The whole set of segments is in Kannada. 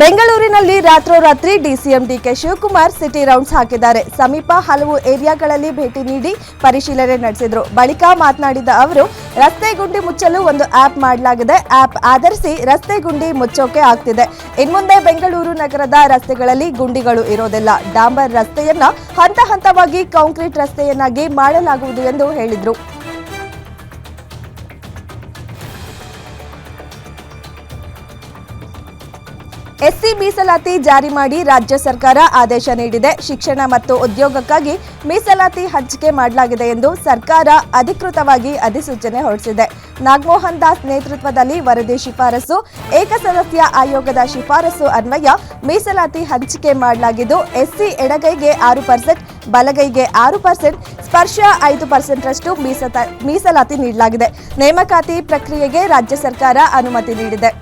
ಬೆಂಗಳೂರಿನಲ್ಲಿ ರಾತ್ರೋರಾತ್ರಿ DCM D K Shivakumar city rounds ಹಾಕಿದ್ದಾರೆ. ಸಮೀಪ ಹಲವು ಏರಿಯಾಗಳಲ್ಲಿ ಭೇಟಿ ನೀಡಿ ಪರಿಶೀಲನೆ ನಡೆಸಿದರು. ಬಳಿಕ ಮಾತನಾಡಿದ ಅವರು, ರಸ್ತೆ ಗುಂಡಿ ಮುಚ್ಚಲು ಒಂದು ಆಪ್ ಮಾಡಲಾಗಿದೆ. ಆಪ್ ಆಧರಿಸಿ ರಸ್ತೆ ಗುಂಡಿ ಮುಚ್ಚೋಕೆ ಆಗ್ತಿದೆ. ಇನ್ಮುಂದೆ ಬೆಂಗಳೂರು ನಗರದ ರಸ್ತೆಗಳಲ್ಲಿ ಗುಂಡಿಗಳು ಇರೋದಿಲ್ಲ. ಡಾಂಬರ್ ರಸ್ತೆಯನ್ನ ಹಂತ ಹಂತವಾಗಿ ಕಾಂಕ್ರೀಟ್ ರಸ್ತೆಯನ್ನಾಗಿ ಮಾಡಲಾಗುವುದು ಎಂದು ಹೇಳಿದ್ರು. ಎಸ್ಸಿ ಮೀಸಲಾತಿ ಜಾರಿ ಮಾಡಿ ರಾಜ್ಯ ಸರ್ಕಾರ ಆದೇಶ ನೀಡಿದೆ. ಶಿಕ್ಷಣ ಮತ್ತು ಉದ್ಯೋಗಕ್ಕಾಗಿ ಮೀಸಲಾತಿ ಹಂಚಿಕೆ ಮಾಡಲಾಗಿದೆ ಎಂದು ಸರ್ಕಾರ ಅಧಿಕೃತವಾಗಿ ಅಧಿಸೂಚನೆ ಹೊರಡಿಸಿದೆ. ನಾಗಮೋಹನ್ ದಾಸ್ ನೇತೃತ್ವದಲ್ಲಿ ವರದಿ ಶಿಫಾರಸು, ಏಕಸದಸ್ಯ ಆಯೋಗದ ಶಿಫಾರಸು ಅನ್ವಯ ಮೀಸಲಾತಿ ಹಂಚಿಕೆ ಮಾಡಲಾಗಿದ್ದು, ಎಸ್ಸಿ ಎಡಗೈಗೆ ಆರು ಪರ್ಸೆಂಟ್, ಬಲಗೈಗೆ ಆರು ಪರ್ಸೆಂಟ್, ಸ್ಪರ್ಶ ಐದು ಪರ್ಸೆಂಟ್ರಷ್ಟು ಮೀಸಲಾತಿ ನೀಡಲಾಗಿದೆ. ನೇಮಕಾತಿ ಪ್ರಕ್ರಿಯೆಗೆ ರಾಜ್ಯ ಸರ್ಕಾರ ಅನುಮತಿ ನೀಡಿದೆ.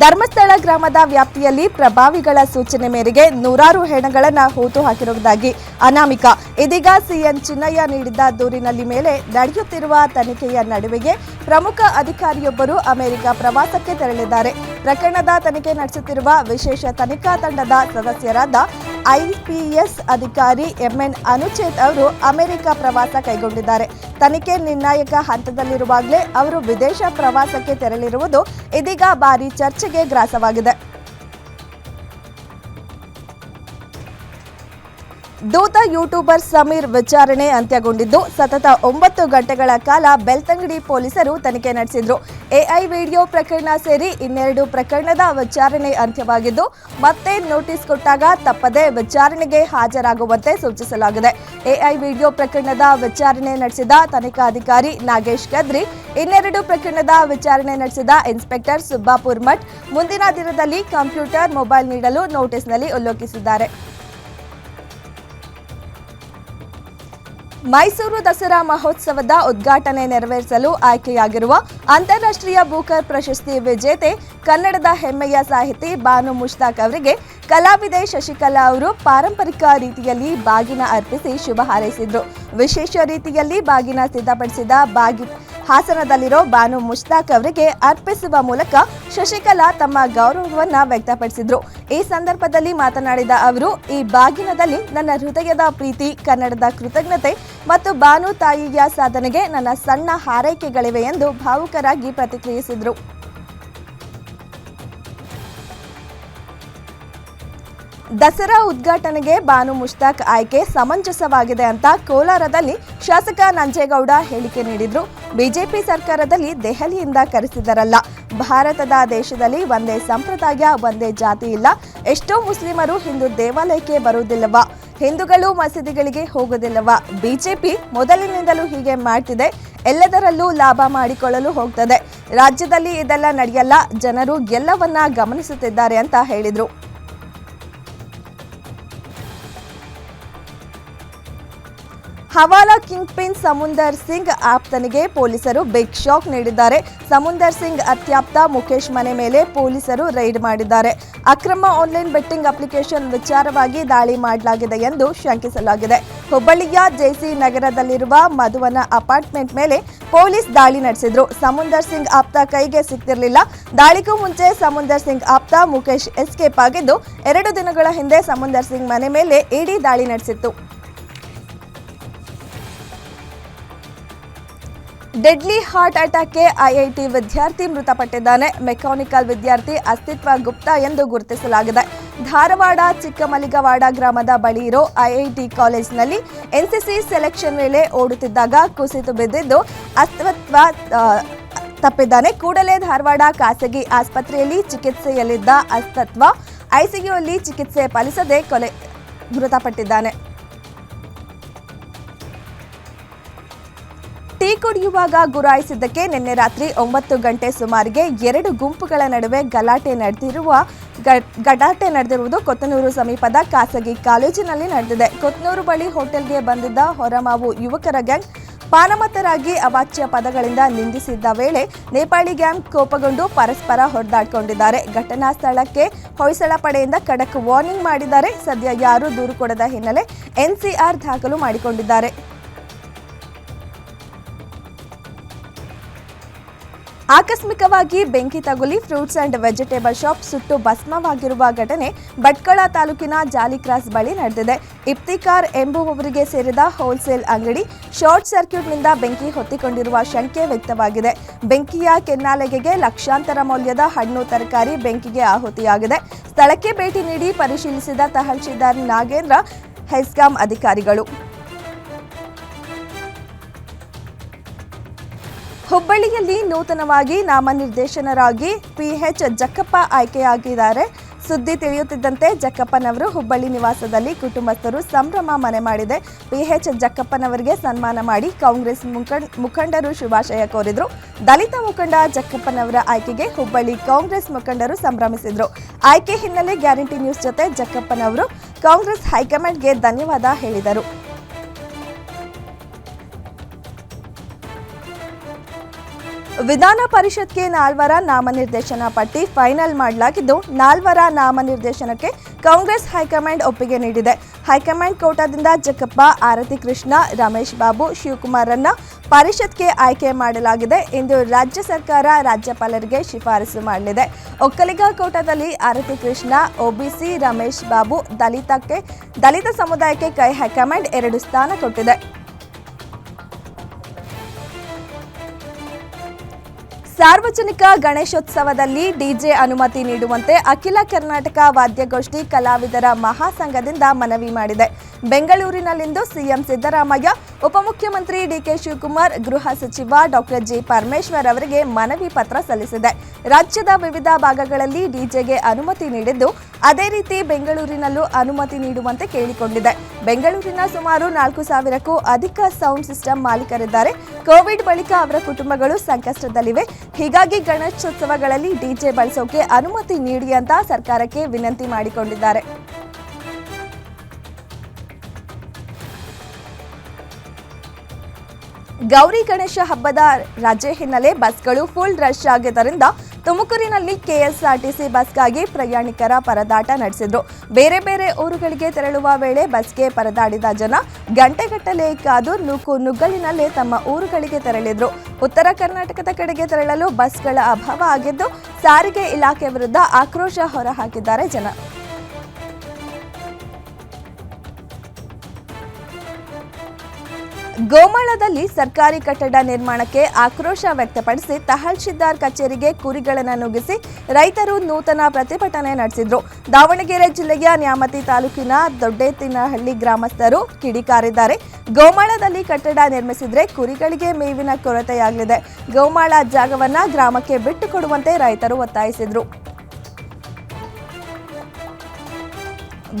ಧರ್ಮಸ್ಥಳ ಗ್ರಾಮದ ವ್ಯಾಪ್ತಿಯಲ್ಲಿ ಪ್ರಭಾವಿಗಳ ಸೂಚನೆ ಮೇರೆಗೆ ನೂರಾರು ಹೆಣಗಳನ್ನು ಹೂತು ಹಾಕಿರುವುದಾಗಿ ಅನಾಮಿಕ. ಇದೀಗ ಸಿಎಂ ಚಿನ್ನಯ್ಯ ನೀಡಿದ್ದ ದೂರಿನಲ್ಲಿ ಮೇಲೆ ನಡೆಯುತ್ತಿರುವ ತನಿಖೆಯ ನಡುವೆಯೇ ಪ್ರಮುಖ ಅಧಿಕಾರಿಯೊಬ್ಬರು ಅಮೆರಿಕ ಪ್ರವಾಸಕ್ಕೆ ತೆರಳಿದ್ದಾರೆ. ಪ್ರಕರಣದ ತನಿಖೆ ನಡೆಸುತ್ತಿರುವ ವಿಶೇಷ ತನಿಖಾ ತಂಡದ ಸದಸ್ಯರಾದ ಐಪಿಎಸ್ ಅಧಿಕಾರಿ ಎಂಎನ್ ಅನುಚೇತ್ ಅವರು ಅಮೆರಿಕ ಪ್ರವಾಸ ಕೈಗೊಂಡಿದ್ದಾರೆ. ತನಿಖೆ ನಿರ್ಣಾಯಕ ಹಂತದಲ್ಲಿರುವಾಗಲೇ ಅವರು ವಿದೇಶ ಪ್ರವಾಸಕ್ಕೆ ತೆರಳಿರುವುದು ಇದೀಗ ಭಾರಿ ಚರ್ಚೆಗೆ ಗ್ರಾಸವಾಗಿದೆ. ದೂತ ಯೂಟ್ಯೂಬರ್ ಸಮೀರ್ ವಿಚಾರಣೆ ಅಂತ್ಯಗೊಂಡಿದ್ದು, ಸತತ ಒಂಬತ್ತು ಗಂಟೆಗಳ ಕಾಲ ಬೆಳ್ತಂಗಡಿ ಪೊಲೀಸರು ತನಿಖೆ ನಡೆಸಿದ್ರು. ಎಐ ವಿಡಿಯೋ ಪ್ರಕರಣ ಸೇರಿ ಇನ್ನೆರಡು ಪ್ರಕರಣದ ವಿಚಾರಣೆ ಅಂತ್ಯವಾಗಿದ್ದು, ಮತ್ತೆ ನೋಟಿಸ್ ಕೊಟ್ಟಾಗ ತಪ್ಪದೆ ವಿಚಾರಣೆಗೆ ಹಾಜರಾಗುವಂತೆ ಸೂಚಿಸಲಾಗಿದೆ. ಎಐ ವಿಡಿಯೋ ಪ್ರಕರಣದ ವಿಚಾರಣೆ ನಡೆಸಿದ ತನಿಖಾಧಿಕಾರಿ ನಾಗೇಶ್ ಕದ್ರಿ ಇನ್ನೆರಡು ಪ್ರಕರಣದ ವಿಚಾರಣೆ ನಡೆಸಿದ ಇನ್ಸ್ಪೆಕ್ಟರ್ ಸುಬ್ಬಾಪುರ್ ಮಠ್ ಮುಂದಿನ ದಿನದಲ್ಲಿ ಕಂಪ್ಯೂಟರ್, ಮೊಬೈಲ್ ನೀಡಲು ನೋಟಿಸ್ನಲ್ಲಿ ಉಲ್ಲೇಖಿಸಿದ್ದಾರೆ. ಮೈಸೂರು ದಸರಾ ಮಹೋತ್ಸವದ ಉದ್ಘಾಟನೆ ನೆರವೇರಿಸಲು ಆಯ್ಕೆಯಾಗಿರುವ ಅಂತಾರಾಷ್ಟ್ರೀಯ ಬೂಕರ್ ಪ್ರಶಸ್ತಿ ವಿಜೇತೆ ಕನ್ನಡದ ಹೆಮ್ಮೆಯ ಸಾಹಿತಿ ಬಾನು ಮುಷ್ತಾಕ್ ಅವರಿಗೆ ಕಲಾವಿದೆ ಶಶಿಕಲಾ ಅವರು ಪಾರಂಪರಿಕ ರೀತಿಯಲ್ಲಿ ಬಾಗಿನ ಅರ್ಪಿಸಿ ಶುಭ ಹಾರೈಸಿದ್ರು. ವಿಶೇಷ ರೀತಿಯಲ್ಲಿ ಬಾಗಿನ ಸಿದ್ಧಪಡಿಸಿದ ಬಾಗಿ ಹಾಸನದಲ್ಲಿರೋ ಬಾನು ಮುಷ್ತಾಕ್ ಅವರಿಗೆ ಅರ್ಪಿಸುವ ಮೂಲಕ ಶಶಿಕಲಾ ತಮ್ಮ ಗೌರವವನ್ನು ವ್ಯಕ್ತಪಡಿಸಿದ್ರು. ಈ ಸಂದರ್ಭದಲ್ಲಿ ಮಾತನಾಡಿದ ಅವರು, ಈ ಬಾಗಿನದಲ್ಲಿ ನನ್ನ ಹೃದಯದ ಪ್ರೀತಿ, ಕನ್ನಡದ ಕೃತಜ್ಞತೆ ಮತ್ತು ಬಾನು ತಾಯಿಯ ಸಾಧನೆಗೆ ನನ್ನ ಸಣ್ಣ ಹಾರೈಕೆಗಳಿವೆ ಎಂದು ಭಾವುಕರಾಗಿ ಪ್ರತಿಕ್ರಿಯಿಸಿದರು. ದಸರಾ ಉದ್ಘಾಟನೆಗೆ ಬಾನು ಮುಷ್ತಾಕ್ ಆಯ್ಕೆ ಸಮಂಜಸವಾಗಿದೆ ಅಂತ ಕೋಲಾರದಲ್ಲಿ ಶಾಸಕ ನಂಜೇಗೌಡ ಹೇಳಿಕೆ ನೀಡಿದ್ರು. ಬಿಜೆಪಿ ಸರ್ಕಾರದಲ್ಲಿ ದೆಹಲಿಯಿಂದ ಕರೆಸಿದರಲ್ಲ. ಭಾರತದ ದೇಶದಲ್ಲಿ ಒಂದೇ ಸಂಪ್ರದಾಯ, ಒಂದೇ ಜಾತಿ ಇಲ್ಲ. ಎಷ್ಟೋ ಮುಸ್ಲಿಮರು ಹಿಂದೂ ದೇವಾಲಯಕ್ಕೆ ಬರುವುದಿಲ್ಲವ. ಹಿಂದೂಗಳು ಮಸೀದಿಗಳಿಗೆ ಹೋಗುವುದಿಲ್ಲವ. ಬಿಜೆಪಿ ಮೊದಲಿನಿಂದಲೂ ಹೀಗೆ ಮಾಡ್ತಿದೆ. ಎಲ್ಲದರಲ್ಲೂ ಲಾಭ ಮಾಡಿಕೊಳ್ಳಲು ಹೋಗ್ತದೆ. ರಾಜ್ಯದಲ್ಲಿ ಇದೆಲ್ಲ ನಡೆಯಲ್ಲ. ಜನರು ಎಲ್ಲವನ್ನ ಗಮನಿಸುತ್ತಿದ್ದಾರೆ ಅಂತ ಹೇಳಿದ್ರು. ಹವಾಲಾ ಕಿಂಗ್ ಪಿನ್ ಸಮುಂದರ್ ಸಿಂಗ್ ಆಪ್ತನಿಗೆ ಪೊಲೀಸರು ಬಿಗ್ ಶಾಕ್ ನೀಡಿದ್ದಾರೆ. ಸಮುಂದರ್ ಸಿಂಗ್ ಅತ್ಯಾಪ್ತ ಮುಖೇಶ್ ಮನೆ ಮೇಲೆ ಪೊಲೀಸರು ರೈಡ್ ಮಾಡಿದ್ದಾರೆ. ಅಕ್ರಮ ಆನ್ಲೈನ್ ಬೆಟ್ಟಿಂಗ್ ಅಪ್ಲಿಕೇಶನ್ ವಿಚಾರವಾಗಿ ದಾಳಿ ಮಾಡಲಾಗಿದೆ ಎಂದು ಶಂಕಿಸಲಾಗಿದೆ. ಹುಬ್ಬಳ್ಳಿಯ ಜೆಸಿ ನಗರದಲ್ಲಿರುವ ಮಧುವನ ಅಪಾರ್ಟ್ಮೆಂಟ್ ಮೇಲೆ ಪೊಲೀಸ್ ದಾಳಿ ನಡೆಸಿದ್ರು. ಸಮುಂದರ್ ಸಿಂಗ್ ಆಪ್ತ ಕೈಗೆ ಸಿಕ್ತಿರಲಿಲ್ಲ. ದಾಳಿಗೂ ಮುಂಚೆ ಸಮುಂದರ್ ಸಿಂಗ್ ಆಪ್ತ ಮುಖೇಶ್ ಎಸ್ಕೇಪ್ ಆಗಿದ್ದು, ಎರಡು ದಿನಗಳ ಹಿಂದೆ ಸಮುಂದರ್ ಸಿಂಗ್ ಮನೆ ಮೇಲೆ ಇಡೀ ದಾಳಿ ನಡೆಸಿತ್ತು. ಡೆಡ್ಲಿ ಹಾರ್ಟ್ ಅಟ್ಯಾಕ್ಗೆ ಐಐಟಿ ವಿದ್ಯಾರ್ಥಿ ಮೃತಪಟ್ಟಿದ್ದಾನೆ. ಮೆಕ್ಯಾನಿಕಲ್ ವಿದ್ಯಾರ್ಥಿ ಅಸ್ತಿತ್ವ ಗುಪ್ತ ಎಂದು ಗುರುತಿಸಲಾಗಿದೆ. ಧಾರವಾಡ ಚಿಕ್ಕಮಲಿಗವಾಡ ಗ್ರಾಮದ ಬಳಿ ಇರೋ ಐಐಟಿ ಕಾಲೇಜ್ನಲ್ಲಿ ಎನ್ಸಿಸಿ ಸೆಲೆಕ್ಷನ್ ವೇಳೆ ಓಡುತ್ತಿದ್ದಾಗ ಕುಸಿತು ಬಿದ್ದಿದ್ದು ಅಸ್ತಿತ್ವ ತಪ್ಪಿದ್ದಾನೆ. ಕೂಡಲೇ ಧಾರವಾಡ ಖಾಸಗಿ ಆಸ್ಪತ್ರೆಯಲ್ಲಿ ಚಿಕಿತ್ಸೆಯಲ್ಲಿದ್ದ ಅಸ್ತತ್ವ, ಐಸಿಯುಯಲ್ಲಿ ಚಿಕಿತ್ಸೆ ಫಲಿಸದೆ ಕೊಲೆ ಮೃತಪಟ್ಟಿದ್ದಾನೆ. ಟೀ ಕುಡಿಯುವಾಗ ಗುರಾಯಿಸಿದ್ದಕ್ಕೆ ನಿನ್ನೆ ರಾತ್ರಿ ಒಂಬತ್ತು ಗಂಟೆ ಸುಮಾರಿಗೆ ಎರಡು ಗುಂಪುಗಳ ನಡುವೆ ಗಲಾಟೆ ನಡೆದಿರುವ ಗಡಾಟೆ ನಡೆದಿರುವುದು ಕೊತ್ತನೂರು ಸಮೀಪದ ಖಾಸಗಿ ಕಾಲೇಜಿನಲ್ಲಿ ನಡೆದಿದೆ. ಕೊತ್ತನೂರು ಬಳಿ ಹೋಟೆಲ್ಗೆ ಬಂದಿದ್ದ ಹೊರಮಾವು ಯುವಕರ ಗ್ಯಾಂಗ್ ಪಾನಮತ್ತರಾಗಿ ಅವಾಚ್ಯ ಪದಗಳಿಂದ ನಿಂದಿಸಿದ್ದ ವೇಳೆ ನೇಪಾಳಿ ಗ್ಯಾಂಗ್ ಕೋಪಗೊಂಡು ಪರಸ್ಪರ ಹೊಡೆದಾಡಿಕೊಂಡಿದ್ದಾರೆ. ಘಟನಾ ಸ್ಥಳಕ್ಕೆ ಹೊಯ್ಸಳ ಪಡೆಯಿಂದ ಖಡಕ್ ವಾರ್ನಿಂಗ್ ಮಾಡಿದ್ದಾರೆ. ಸದ್ಯ ಯಾರೂ ದೂರು ಕೊಡದ ಹಿನ್ನೆಲೆ ಎನ್ಸಿಆರ್ ದಾಖಲು ಮಾಡಿಕೊಂಡಿದ್ದಾರೆ. ಆಕಸ್ಮಿಕವಾಗಿ ಬೆಂಕಿ ತಗುಲಿ ಫ್ರೂಟ್ಸ್ ಅಂಡ್ ವೆಜಿಟೇಬಲ್ ಶಾಪ್ ಸುಟ್ಟು ಭಸ್ಮವಾಗಿರುವ ಘಟನೆ ಭಟ್ಕಳ ತಾಲೂಕಿನ ಜಾಲಿಕ್ರಾಸ್ ಬಳಿ ನಡೆದಿದೆ. ಇಫ್ತಿಕಾರ್ ಎಂಬುವವರಿಗೆ ಸೇರಿದ ಹೋಲ್ಸೇಲ್ ಅಂಗಡಿ ಶಾರ್ಟ್ ಸರ್ಕ್ಯೂಟ್ನಿಂದ ಬೆಂಕಿ ಹೊತ್ತಿಕೊಂಡಿರುವ ಶಂಕೆ ವ್ಯಕ್ತವಾಗಿದೆ. ಬೆಂಕಿಯ ಕೆನ್ನಾಲೆಗೆಗೆ ಲಕ್ಷಾಂತರ ಮೌಲ್ಯದ ಹಣ್ಣು ತರಕಾರಿ ಬೆಂಕಿಗೆ ಆಹುತಿಯಾಗಿದೆ. ಸ್ಥಳಕ್ಕೆ ಭೇಟಿ ನೀಡಿ ಪರಿಶೀಲಿಸಿದ ತಹಶೀಲ್ದಾರ್ ನಾಗೇಂದ್ರ ಹೆಸ್ಕಾಂ ಅಧಿಕಾರಿಗಳು. ಹುಬ್ಬಳ್ಳಿಯಲ್ಲಿ ನೂತನವಾಗಿ ನಾಮನಿರ್ದೇಶನರಾಗಿ ಪಿಎಚ್ ಜಕ್ಕಪ್ಪ ಆಯ್ಕೆಯಾಗಿದ್ದಾರೆ. ಸುದ್ದಿ ತಿಳಿಯುತ್ತಿದ್ದಂತೆ ಜಕ್ಕಪ್ಪನವರು ಹುಬ್ಬಳ್ಳಿ ನಿವಾಸದಲ್ಲಿ ಕುಟುಂಬಸ್ಥರು ಸಂಭ್ರಮ ಮನೆ ಮಾಡಿದೆ. ಪಿಎಚ್ ಜಕ್ಕಪ್ಪನವರಿಗೆ ಸನ್ಮಾನ ಮಾಡಿ ಕಾಂಗ್ರೆಸ್ ಮುಖಂಡ್ ಮುಖಂಡರು ಶುಭಾಶಯ ಕೋರಿದರು. ದಲಿತ ಮುಖಂಡ ಜಕ್ಕಪ್ಪನವರ ಆಯ್ಕೆಗೆ ಹುಬ್ಬಳ್ಳಿ ಕಾಂಗ್ರೆಸ್ ಮುಖಂಡರು ಸಂಭ್ರಮಿಸಿದರು. ಆಯ್ಕೆ ಹಿನ್ನೆಲೆ ಗ್ಯಾರಂಟಿ ನ್ಯೂಸ್ ಜೊತೆ ಜಕ್ಕಪ್ಪನವರು ಕಾಂಗ್ರೆಸ್ ಹೈಕಮಾಂಡ್ಗೆ ಧನ್ಯವಾದ ಹೇಳಿದರು. ವಿಧಾನ ಪರಿಷತ್ಗೆ ನಾಲ್ವರ ನಾಮನಿರ್ದೇಶನ ಪಟ್ಟಿ ಫೈನಲ್ ಮಾಡಲಾಗಿದ್ದು, ನಾಲ್ವರ ನಾಮನಿರ್ದೇಶನಕ್ಕೆ ಕಾಂಗ್ರೆಸ್ ಹೈಕಮಾಂಡ್ ಒಪ್ಪಿಗೆ ನೀಡಿದೆ. ಹೈಕಮಾಂಡ್ ಕೋಟಾದಿಂದ ಜಕ್ಕಪ್ಪ ಆರತಿ ಕೃಷ್ಣ, ರಮೇಶ್ ಬಾಬು ಶಿವಕುಮಾರನ್ನ ಪರಿಷತ್ಗೆ ಆಯ್ಕೆ ಮಾಡಲಾಗಿದೆ. ಎಂದು ರಾಜ್ಯ ಸರ್ಕಾರ ರಾಜ್ಯಪಾಲರಿಗೆ ಶಿಫಾರಸು ಮಾಡಲಿದೆ. ಒಕ್ಕಲಿಗ ಕೋಟಾದಲ್ಲಿ ಆರತಿ ಕೃಷ್ಣ ಒಬಿಸಿ ರಮೇಶ್ ಬಾಬು, ದಲಿತಕ್ಕೆ, ದಲಿತ ಸಮುದಾಯಕ್ಕೆ ಕೈ ಹೈಕಮಾಂಡ್ ಎರಡು ಸ್ಥಾನ ಕೊಟ್ಟಿದೆ. ಸಾರ್ವಜನಿಕ ಗಣೇಶೋತ್ಸವದಲ್ಲಿ ಡಿಜೆ ಅನುಮತಿ ನೀಡುವಂತೆ ಅಖಿಲ ಕರ್ನಾಟಕ ವಾದ್ಯಗೋಷ್ಠಿ ಕಲಾವಿದರ ಮಹಾಸಂಘದಿಂದ ಮನವಿ ಮಾಡಿದೆ. ಬೆಂಗಳೂರಿನಲ್ಲಿಂದು ಸಿಎಂ ಸಿದ್ದರಾಮಯ್ಯ ಉಪಮುಖ್ಯಮಂತ್ರಿ ಡಿಕೆ ಶಿವಕುಮಾರ್, ಗೃಹ ಸಚಿವ ಡಾಕ್ಟರ್ ಜಿ. ಪರಮೇಶ್ವರ್ ಅವರಿಗೆ ಮನವಿ ಪತ್ರ ಸಲ್ಲಿಸಿದೆ. ರಾಜ್ಯದ ವಿವಿಧ ಭಾಗಗಳಲ್ಲಿ ಡಿಜೆಗೆ ಅನುಮತಿ ನೀಡಿದ್ದು ಅದೇ ರೀತಿ ಬೆಂಗಳೂರಿನಲ್ಲೂ ಅನುಮತಿ ನೀಡುವಂತೆ ಕೇಳಿಕೊಂಡಿದೆ. ಬೆಂಗಳೂರಿನ ಸುಮಾರು ನಾಲ್ಕು ಸಾವಿರಕ್ಕೂ ಅಧಿಕ ಸೌಂಡ್ ಸಿಸ್ಟಮ್ ಮಾಲೀಕರಿದ್ದಾರೆ. ಕೋವಿಡ್ ಬಳಿಕ ಅವರ ಕುಟುಂಬಗಳು ಸಂಕಷ್ಟದಲ್ಲಿವೆ. ಹೀಗಾಗಿ ಗಣೇಶೋತ್ಸವಗಳಲ್ಲಿ ಡಿಜೆ ಬಳಸೋಕೆ ಅನುಮತಿ ನೀಡಿ ಅಂತ ಸರ್ಕಾರಕ್ಕೆ ವಿನಂತಿ ಮಾಡಿಕೊಂಡಿದ್ದಾರೆ. ಗೌರಿ ಗಣೇಶ ಹಬ್ಬದ ರಜೆ ಹಿನ್ನೆಲೆ ಬಸ್ಗಳು ಫುಲ್ ರಶ್ ಆಗಿದ್ದರಿಂದ ತುಮಕೂರಿನಲ್ಲಿ ಕೆಎಸ್ಆರ್ಟಿಸಿ ಬಸ್ಗಾಗಿ ಪ್ರಯಾಣಿಕರ ಪರದಾಟ ನಡೆಸಿದ್ರು. ಬೇರೆ ಬೇರೆ ಊರುಗಳಿಗೆ ತೆರಳುವ ವೇಳೆ ಬಸ್ಗೆ ಪರದಾಡಿದ ಜನ ಗಂಟೆಗಟ್ಟಲೆ ಕಾದು ನೂಕು ನುಗ್ಗಲಿನಲ್ಲೇ ತಮ್ಮ ಊರುಗಳಿಗೆ ತೆರಳಿದ್ರು. ಉತ್ತರ ಕರ್ನಾಟಕದ ಕಡೆಗೆ ತೆರಳಲು ಬಸ್ಗಳ ಅಭಾವ ಆಗಿದ್ದು, ಸಾರಿಗೆ ಇಲಾಖೆ ವಿರುದ್ಧ ಆಕ್ರೋಶ ಹೊರಹಾಕಿದ್ದಾರೆ ಜನ. ಗೋಮಾಳದಲ್ಲಿ ಸರ್ಕಾರಿ ಕಟ್ಟಡ ನಿರ್ಮಾಣಕ್ಕೆ ಆಕ್ರೋಶ ವ್ಯಕ್ತಪಡಿಸಿ ತಹಶೀಲ್ದಾರ್ ಕಚೇರಿಗೆ ಕುರಿಗಳನ್ನು ನುಗ್ಗಿಸಿ ರೈತರು ನೂತನ ಪ್ರತಿಭಟನೆ ನಡೆಸಿದ್ರು. ದಾವಣಗೆರೆ ಜಿಲ್ಲೆಯ ನ್ಯಾಮತಿ ತಾಲೂಕಿನ ದೊಡ್ಡೇತಿನಹಳ್ಳಿ ಗ್ರಾಮಸ್ಥರು ಕಿಡಿಕಾರಿದ್ದಾರೆ. ಗೋಮಾಳದಲ್ಲಿ ಕಟ್ಟಡ ನಿರ್ಮಿಸಿದ್ರೆ ಕುರಿಗಳಿಗೆ ಮೇವಿನ ಕೊರತೆಯಾಗಲಿದೆ. ಗೋಮಾಳ ಜಾಗವನ್ನ ಗ್ರಾಮಕ್ಕೆ ಬಿಟ್ಟುಕೊಡುವಂತೆ ರೈತರು ಒತ್ತಾಯಿಸಿದ್ರು.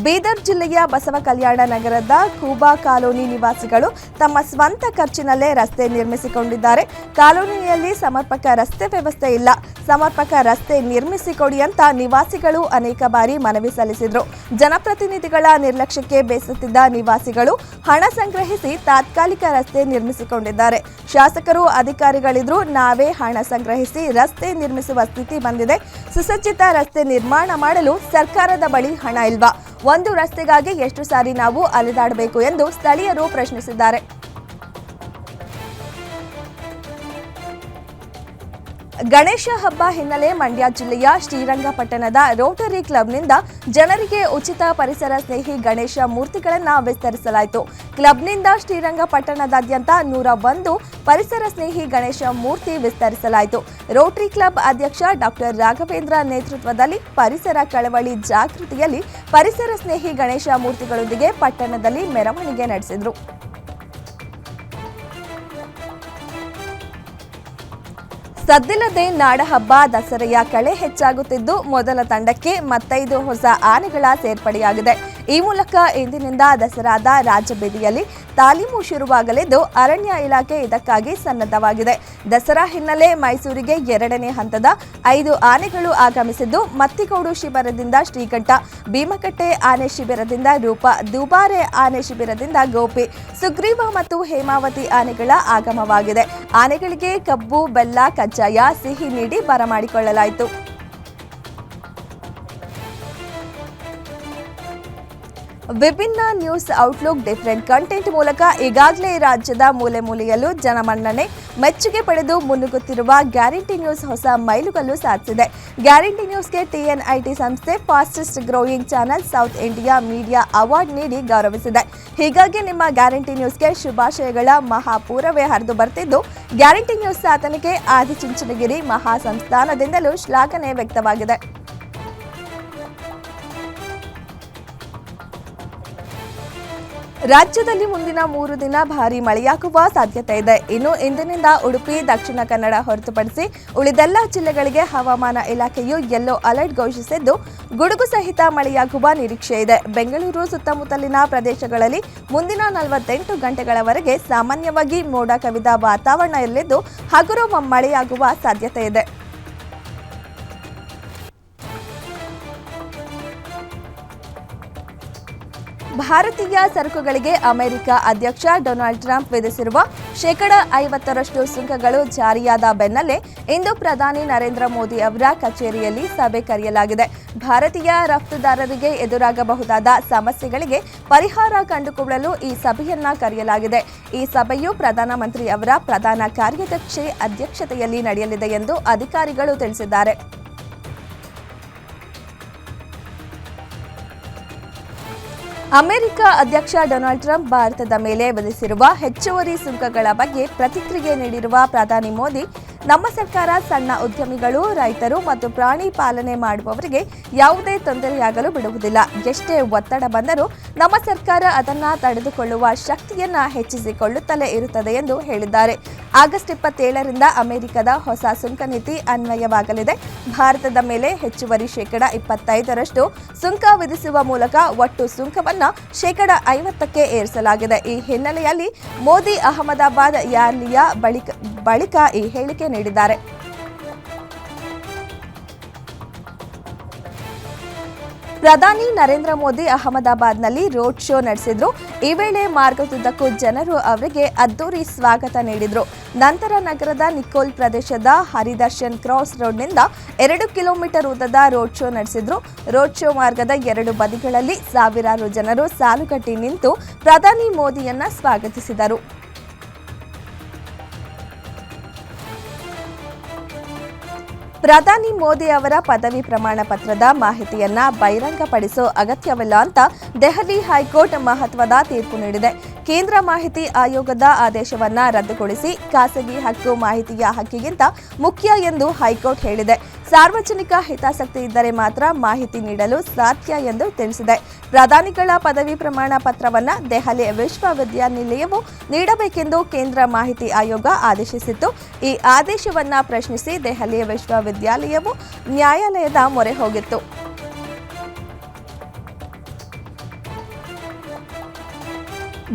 ಬೀದರ್ ಜಿಲ್ಲೆಯ ಬಸವ ಕಲ್ಯಾಣ ನಗರದ ಕೂಬಾ ಕಾಲೋನಿ ನಿವಾಸಿಗಳು ತಮ್ಮ ಸ್ವಂತ ಖರ್ಚಿನಲ್ಲೇ ರಸ್ತೆ ನಿರ್ಮಿಸಿಕೊಂಡಿದ್ದಾರೆ. ಕಾಲೋನಿಯಲ್ಲಿ ಸಮರ್ಪಕ ರಸ್ತೆ ವ್ಯವಸ್ಥೆ ಇಲ್ಲ. ಸಮರ್ಪಕ ರಸ್ತೆ ನಿರ್ಮಿಸಿಕೊಡಿ ಅಂತ ನಿವಾಸಿಗಳು ಅನೇಕ ಬಾರಿ ಮನವಿ ಸಲ್ಲಿಸಿದ್ರು. ಜನಪ್ರತಿನಿಧಿಗಳ ನಿರ್ಲಕ್ಷ್ಯಕ್ಕೆ ಬೇಸತ್ತಿದ್ದ ನಿವಾಸಿಗಳು ಹಣ ಸಂಗ್ರಹಿಸಿ ತಾತ್ಕಾಲಿಕ ರಸ್ತೆ ನಿರ್ಮಿಸಿಕೊಂಡಿದ್ದಾರೆ. ಶಾಸಕರು, ಅಧಿಕಾರಿಗಳಿದ್ರು ನಾವೇ ಹಣ ಸಂಗ್ರಹಿಸಿ ರಸ್ತೆ ನಿರ್ಮಿಸುವ ಸ್ಥಿತಿ ಬಂದಿದೆ. ಸುಸಜ್ಜಿತ ರಸ್ತೆ ನಿರ್ಮಾಣ ಮಾಡಲು ಸರ್ಕಾರದ ಬಳಿ ಹಣ ಇಲ್ವಾ? ಒಂದು ರಸ್ತೆಗಾಗಿ ಎಷ್ಟು ಸಾರಿ ನಾವು ಅಲೆದಾಡಬೇಕು ಎಂದು ಸ್ಥಳೀಯರು ಪ್ರಶ್ನಿಸಿದ್ದಾರೆ. ಗಣೇಶ ಹಬ್ಬ ಹಿನ್ನೆಲೆ ಮಂಡ್ಯ ಜಿಲ್ಲೆಯ ಶ್ರೀರಂಗಪಟ್ಟಣದ ರೋಟರಿ ಕ್ಲಬ್ನಿಂದ ಜನರಿಗೆ ಉಚಿತ ಪರಿಸರ ಸ್ನೇಹಿ ಗಣೇಶ ಮೂರ್ತಿಗಳನ್ನು ವಿಸ್ತರಿಸಲಾಯಿತು. ಕ್ಲಬ್ನಿಂದ ಶ್ರೀರಂಗಪಟ್ಟಣದಾದ್ಯಂತ ನೂರ ಒಂದು ಪರಿಸರ ಸ್ನೇಹಿ ಗಣೇಶ ಮೂರ್ತಿ ವಿಸ್ತರಿಸಲಾಯಿತು. ರೋಟರಿ ಕ್ಲಬ್ ಅಧ್ಯಕ್ಷ ಡಾಕ್ಟರ್ ರಾಘವೇಂದ್ರ ನೇತೃತ್ವದಲ್ಲಿ ಪರಿಸರ ಕಳವಳಿ ಜಾಗೃತಿಯಲ್ಲಿ ಪರಿಸರ ಸ್ನೇಹಿ ಗಣೇಶ ಮೂರ್ತಿಗಳೊಂದಿಗೆ ಪಟ್ಟಣದಲ್ಲಿ ಮೆರವಣಿಗೆ ನಡೆಸಿದರು. ಸದ್ದಿಲ್ಲದೆ ನಾಡಹಬ್ಬ ದಸರೆಯ ಕಳೆ ಹೆಚ್ಚಾಗುತ್ತಿದ್ದು ಮೊದಲ ತಂಡಕ್ಕೆ ಮತ್ತೈದು ಹೊಸ ಆನೆಗಳ ಸೇರ್ಪಡೆಯಾಗಿದೆ. ಈ ಮೂಲಕ ಇಂದಿನಿಂದ ದಸರಾದ ರಾಜಬೀದಿಯಲ್ಲಿ ತಾಲೀಮು ಶುರುವಾಗಲಿದ್ದು, ಅರಣ್ಯ ಇಲಾಖೆ ಇದಕ್ಕಾಗಿ ಸನ್ನದ್ಧವಾಗಿದೆ. ದಸರಾ ಹಿನ್ನೆಲೆ ಮೈಸೂರಿಗೆ ಎರಡನೇ ಹಂತದ ಐದು ಆನೆಗಳು ಆಗಮಿಸಿದ್ದು, ಮತ್ತಿಗೋಡು ಶಿಬಿರದಿಂದ ಶ್ರೀಕಂಠ, ಭೀಮಕಟ್ಟೆ ಆನೆ ಶಿಬಿರದಿಂದ ರೂಪ, ದುಬಾರೆ ಆನೆ ಶಿಬಿರದಿಂದ ಗೋಪಿ, ಸುಗ್ರೀವ ಮತ್ತು ಹೇಮಾವತಿ ಆನೆಗಳ ಆಗಮವಾಗಿದೆ. ಆನೆಗಳಿಗೆ ಕಬ್ಬು, ಬೆಲ್ಲ, ಕಜ್ಜಾಯ, ಸಿಹಿ ನೀಡಿ ಬರಮಾಡಿಕೊಳ್ಳಲಾಯಿತು. ವಿಭಿನ್ನ ನ್ಯೂಸ್ ಔಟ್ಲುಕ್ ಡಿಫರೆಂಟ್ ಕಂಟೆಂಟ್ ಮೂಲಕ ಈಗಾಗಲೇ ರಾಜ್ಯದ ಮೂಲೆ ಮೂಲೆಯಲ್ಲೂ ಜನಮನ್ನಣೆ, ಮೆಚ್ಚುಗೆ ಪಡೆದು ಮುನ್ನುಗ್ಗುತ್ತಿರುವ ಗ್ಯಾರಂಟಿ ನ್ಯೂಸ್ ಹೊಸ ಮೈಲುಗಲ್ಲು ಸಾಧಿಸಿದೆ. ಗ್ಯಾರಂಟಿ ನ್ಯೂಸ್ಗೆ ಟಿಎನ್ಐಟಿ ಸಂಸ್ಥೆ fastest growing channel South India media award ನೀಡಿ ಗೌರವಿಸಿದೆ. ಹೀಗಾಗಿ ನಿಮ್ಮ ಗ್ಯಾರಂಟಿ ನ್ಯೂಸ್ಗೆ ಶುಭಾಶಯಗಳ ಮಹಾಪೂರವೇ ಹರಿದು ಬರ್ತಿದ್ದು, ಗ್ಯಾರಂಟಿ ನ್ಯೂಸ್ ಸಾಧನೆಗೆ ಆದಿಚುಂಚನಗಿರಿ ಮಹಾಸಂಸ್ಥಾನದಿಂದಲೂ ಶ್ಲಾಘನೆ ವ್ಯಕ್ತವಾಗಿದೆ. ರಾಜ್ಯದಲ್ಲಿ ಮುಂದಿನ ಮೂರು ದಿನ ಭಾರೀ ಮಳೆಯಾಗುವ ಸಾಧ್ಯತೆ ಇದೆ. ಇನ್ನು ಇಂದಿನಿಂದ ಉಡುಪಿ, ದಕ್ಷಿಣ ಕನ್ನಡ ಹೊರತುಪಡಿಸಿ ಉಳಿದೆಲ್ಲ ಜಿಲ್ಲೆಗಳಿಗೆ ಹವಾಮಾನ ಇಲಾಖೆಯು ಯೆಲ್ಲೋ ಅಲರ್ಟ್ ಘೋಷಿಸಿದ್ದು, ಗುಡುಗು ಸಹಿತ ಮಳೆಯಾಗುವ ನಿರೀಕ್ಷೆ ಇದೆ. ಬೆಂಗಳೂರು ಸುತ್ತಮುತ್ತಲಿನ ಪ್ರದೇಶಗಳಲ್ಲಿ ಮುಂದಿನ ನಲವತ್ತೆಂಟು ಗಂಟೆಗಳವರೆಗೆ ಸಾಮಾನ್ಯವಾಗಿ ಮೋಡ ಕವಿದ ವಾತಾವರಣ ಇರಲಿದ್ದು ಹಗುರು ಮಳೆಯಾಗುವ ಸಾಧ್ಯತೆ ಇದೆ. ಭಾರತೀಯ ಸರಕುಗಳಿಗೆ ಅಮೆರಿಕ ಅಧ್ಯಕ್ಷ ಡೊನಾಲ್ಡ್ ಟ್ರಂಪ್ ವಿಧಿಸಿರುವ ಶೇಕಡ ಐವತ್ತರಷ್ಟು ಸುಂಕಗಳು ಜಾರಿಯಾದ ಬೆನ್ನಲ್ಲೇ ಇಂದು ಪ್ರಧಾನಿ ನರೇಂದ್ರ ಮೋದಿ ಅವರ ಕಚೇರಿಯಲ್ಲಿ ಸಭೆ ಕರೆಯಲಾಗಿದೆ. ಭಾರತೀಯ ರಫ್ತುದಾರರಿಗೆ ಎದುರಾಗಬಹುದಾದ ಸಮಸ್ಯೆಗಳಿಗೆ ಪರಿಹಾರ ಕಂಡುಕೊಳ್ಳಲು ಈ ಸಭೆಯನ್ನ ಕರೆಯಲಾಗಿದೆ. ಈ ಸಭೆಯು ಪ್ರಧಾನಮಂತ್ರಿ ಅವರ ಪ್ರಧಾನ ಕಾರ್ಯದರ್ಶಿ ಅಧ್ಯಕ್ಷತೆಯಲ್ಲಿ ನಡೆಯಲಿದೆ ಎಂದು ಅಧಿಕಾರಿಗಳು ತಿಳಿಸಿದ್ದಾರೆ. ಅಮೆರಿಕ ಅಧ್ಯಕ್ಷ ಡೊನಾಲ್ಡ್ ಟ್ರಂಪ್ ಭಾರತದ ಮೇಲೆ ವಿಧಿಸಿರುವ ಹೆಚ್ಚುವರಿ ಸುಂಕಗಳ ಬಗ್ಗೆ ಪ್ರತಿಕ್ರಿಯೆ ನೀಡಿರುವ ಪ್ರಧಾನಿ ಮೋದಿ ನಮ್ಮ ಸರ್ಕಾರ ಸಣ್ಣ ಉದ್ಯಮಿಗಳು, ರೈತರು ಮತ್ತು ಪ್ರಾಣಿ ಪಾಲನೆ ಮಾಡುವವರಿಗೆ ಯಾವುದೇ ತೊಂದರೆಯಾಗಲು ಬಿಡುವುದಿಲ್ಲ. ಎಷ್ಟೇ ಒತ್ತಡ ಬಂದರೂ ನಮ್ಮ ಸರ್ಕಾರ ಅದನ್ನು ತಡೆದುಕೊಳ್ಳುವ ಶಕ್ತಿಯನ್ನ ಹೆಚ್ಚಿಸಿಕೊಳ್ಳುತ್ತಲೇ ಇರುತ್ತದೆ ಎಂದು ಹೇಳಿದ್ದಾರೆ. ಆಗಸ್ಟ್ ಇಪ್ಪತ್ತೇಳರಿಂದ ಅಮೆರಿಕದ ಹೊಸ ಸುಂಕ ನೀತಿ ಅನ್ವಯವಾಗಲಿದೆ. ಭಾರತದ ಮೇಲೆ ಹೆಚ್ಚುವರಿ ಶೇಕಡ ಇಪ್ಪತ್ತೈದರಷ್ಟು ಸುಂಕ ವಿಧಿಸುವ ಮೂಲಕ ಒಟ್ಟು ಸುಂಕವನ್ನು ಶೇಕಡ ಐವತ್ತಕ್ಕೆ ಏರಿಸಲಾಗಿದೆ. ಈ ಹಿನ್ನೆಲೆಯಲ್ಲಿ ಮೋದಿ ಅಹಮದಾಬಾದ್ ರ್ಯಾಲಿಯ ಬಳಿಕ ಬಳಿಕ ಈ ಹೇಳಿಕೆ ನೀಡಿದ್ದಾರೆ. ಪ್ರಧಾನಿ ನರೇಂದ್ರ ಮೋದಿ ಅಹಮದಾಬಾದ್ನಲ್ಲಿ ರೋಡ್ ಶೋ ನಡೆಸಿದ್ರು. ಈ ವೇಳೆ ಮಾರ್ಗದುದ್ದಕ್ಕೂ ಜನರು ಅವರಿಗೆ ಅದ್ದೂರಿ ಸ್ವಾಗತ ನೀಡಿದ್ರು. ನಂತರ ನಗರದ ನಿಕೋಲ್ ಪ್ರದೇಶದ ಹರಿದರ್ಶನ್ ಕ್ರಾಸ್ ರೋಡ್ನಿಂದ ಎರಡು ಕಿಲೋಮೀಟರ್ ಉದ್ದದ ರೋಡ್ ಶೋ ನಡೆಸಿದ್ರು. ರೋಡ್ ಶೋ ಮಾರ್ಗದ ಎರಡು ಬದಿಗಳಲ್ಲಿ ಸಾವಿರಾರು ಜನರು ಸಾಲುಗಟ್ಟಿ ನಿಂತು ಪ್ರಧಾನಿ ಮೋದಿಯನ್ನ ಸ್ವಾಗತಿಸಿದರು. ಪ್ರಧಾನಿ ಮೋದಿ ಅವರ ಪದವಿ ಪ್ರಮಾಣ ಪತ್ರದ ಮಾಹಿತಿಯನ್ನ ಬಹಿರಂಗಪಡಿಸೋ ಅಗತ್ಯವಿಲ್ಲ ಅಂತ ದೆಹಲಿ ಹೈಕೋರ್ಟ್ ಮಹತ್ವದ ತೀರ್ಪು ನೀಡಿದೆ. ಕೇಂದ್ರ ಮಾಹಿತಿ ಆಯೋಗದ ಆದೇಶವನ್ನ ರದ್ದುಗೊಳಿಸಿ ಖಾಸಗಿ ಹಕ್ಕು ಮಾಹಿತಿಯ ಹಕ್ಕಿಗಿಂತ ಮುಖ್ಯ ಎಂದು ಹೈಕೋರ್ಟ್ ಹೇಳಿದೆ. ಸಾರ್ವಜನಿಕ ಹಿತಾಸಕ್ತಿ ಇದ್ದರೆ ಮಾತ್ರ ಮಾಹಿತಿ ನೀಡಲು ಸಾಧ್ಯ ಎಂದು ತಿಳಿಸಿದೆ. ಪ್ರಧಾನಿಗಳ ಪದವಿ ಪ್ರಮಾಣ ಪತ್ರವನ್ನ ದೆಹಲಿ ವಿಶ್ವವಿದ್ಯಾನಿಲಯವು ನೀಡಬೇಕೆಂದು ಕೇಂದ್ರ ಮಾಹಿತಿ ಆಯೋಗ ಆದೇಶಿಸಿತ್ತು. ಈ ಆದೇಶವನ್ನ ಪ್ರಶ್ನಿಸಿ ದೆಹಲಿ ವಿಶ್ವವಿದ್ಯಾಲಯವು ನ್ಯಾಯಾಲಯದ ಮೊರೆ ಹೋಗಿತ್ತು.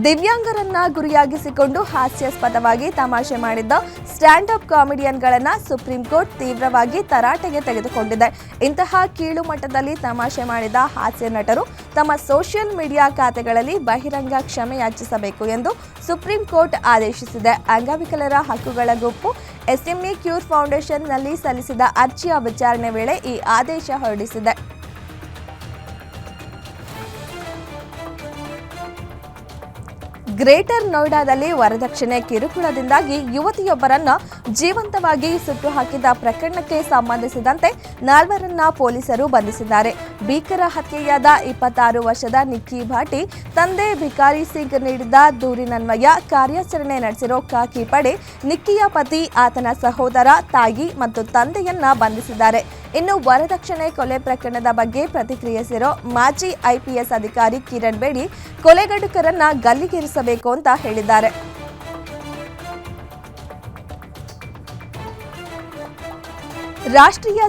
ದಿವ್ಯಾಂಗರನ್ನ ಗುರಿಯಾಗಿಸಿಕೊಂಡು ಹಾಸ್ಯಾಸ್ಪದವಾಗಿ ತಮಾಷೆ ಮಾಡಿದ್ದ ಸ್ಟ್ಯಾಂಡ್ ಅಪ್ ಕಾಮಿಡಿಯನ್ಗಳನ್ನ ಸುಪ್ರೀಂ ಕೋರ್ಟ್ ತೀವ್ರವಾಗಿ ತರಾಟೆಗೆ ತೆಗೆದುಕೊಂಡಿದೆ. ಇಂತಹ ಕೀಳು ಮಟ್ಟದಲ್ಲಿ ತಮಾಷೆ ಮಾಡಿದ ಹಾಸ್ಯ ನಟರು ತಮ್ಮ ಸೋಷಿಯಲ್ ಮೀಡಿಯಾ ಖಾತೆಗಳಲ್ಲಿ ಬಹಿರಂಗ ಕ್ಷಮೆ ಯಾಚಿಸಬೇಕು ಎಂದು ಸುಪ್ರೀಂ ಕೋರ್ಟ್ ಆದೇಶಿಸಿದೆ. ಅಂಗವಿಕಲರ ಹಕ್ಕುಗಳ ಗುಂಪು ಎಸ್ಎಂಇ ಕ್ಯೂರ್ ಫೌಂಡೇಶನ್ನಲ್ಲಿ ಸಲ್ಲಿಸಿದ ಅರ್ಜಿಯ ವಿಚಾರಣೆ ವೇಳೆ ಈ ಆದೇಶ ಹೊರಡಿಸಿದೆ. ಗ್ರೇಟರ್ ನೋಯ್ಡಾದಲ್ಲಿ ವರದಕ್ಷಿಣೆ ಕಿರುಕುಳದಿಂದಾಗಿ ಯುವತಿಯೊಬ್ಬರನ್ನ ಜೀವಂತವಾಗಿ ಸುಟ್ಟು ಹಾಕಿದ ಪ್ರಕರಣಕ್ಕೆ ಸಂಬಂಧಿಸಿದಂತೆ ನಾಲ್ವರನ್ನ ಪೊಲೀಸರು ಬಂಧಿಸಿದ್ದಾರೆ. ಭೀಕರ ಹತ್ಯೆಯಾದ ಇಪ್ಪತ್ತಾರು ವರ್ಷದ ನಿಕ್ಕಿ ಭಾಟಿ, ತಂದೆ ಭಿಕಾರಿ ಸಿಂಗ್ ನೀಡಿದ ದೂರಿನನ್ವಯ ಕಾರ್ಯಾಚರಣೆ ನಡೆಸಿರೋ ಖಾಕಿ ಪಡೆ, ನಿಕ್ಕಿಯ ಪತಿ, ಆತನ ಸಹೋದರ, ತಾಯಿ ಮತ್ತು ತಂದೆಯನ್ನ ಬಂಧಿಸಿದ್ದಾರೆ. ಇನ್ನು ವರದಕ್ಷಿಣೆ ಕೊಲೆ ಪ್ರಕರಣದ ಬಗ್ಗೆ ಪ್ರತಿಕ್ರಿಯಿಸಿರೋ ಮಾಜಿ ಐಪಿಎಸ್ ಅಧಿಕಾರಿ ಕಿರಣ್ ಬೇಡಿ ಕೊಲೆಗಡುಕರನ್ನ ಗಲ್ಲಿಗೇರಿಸಬೇಕು ಅಂತ ಹೇಳಿದ್ದಾರೆ. ರಾಷ್ಟ್ರೀಯ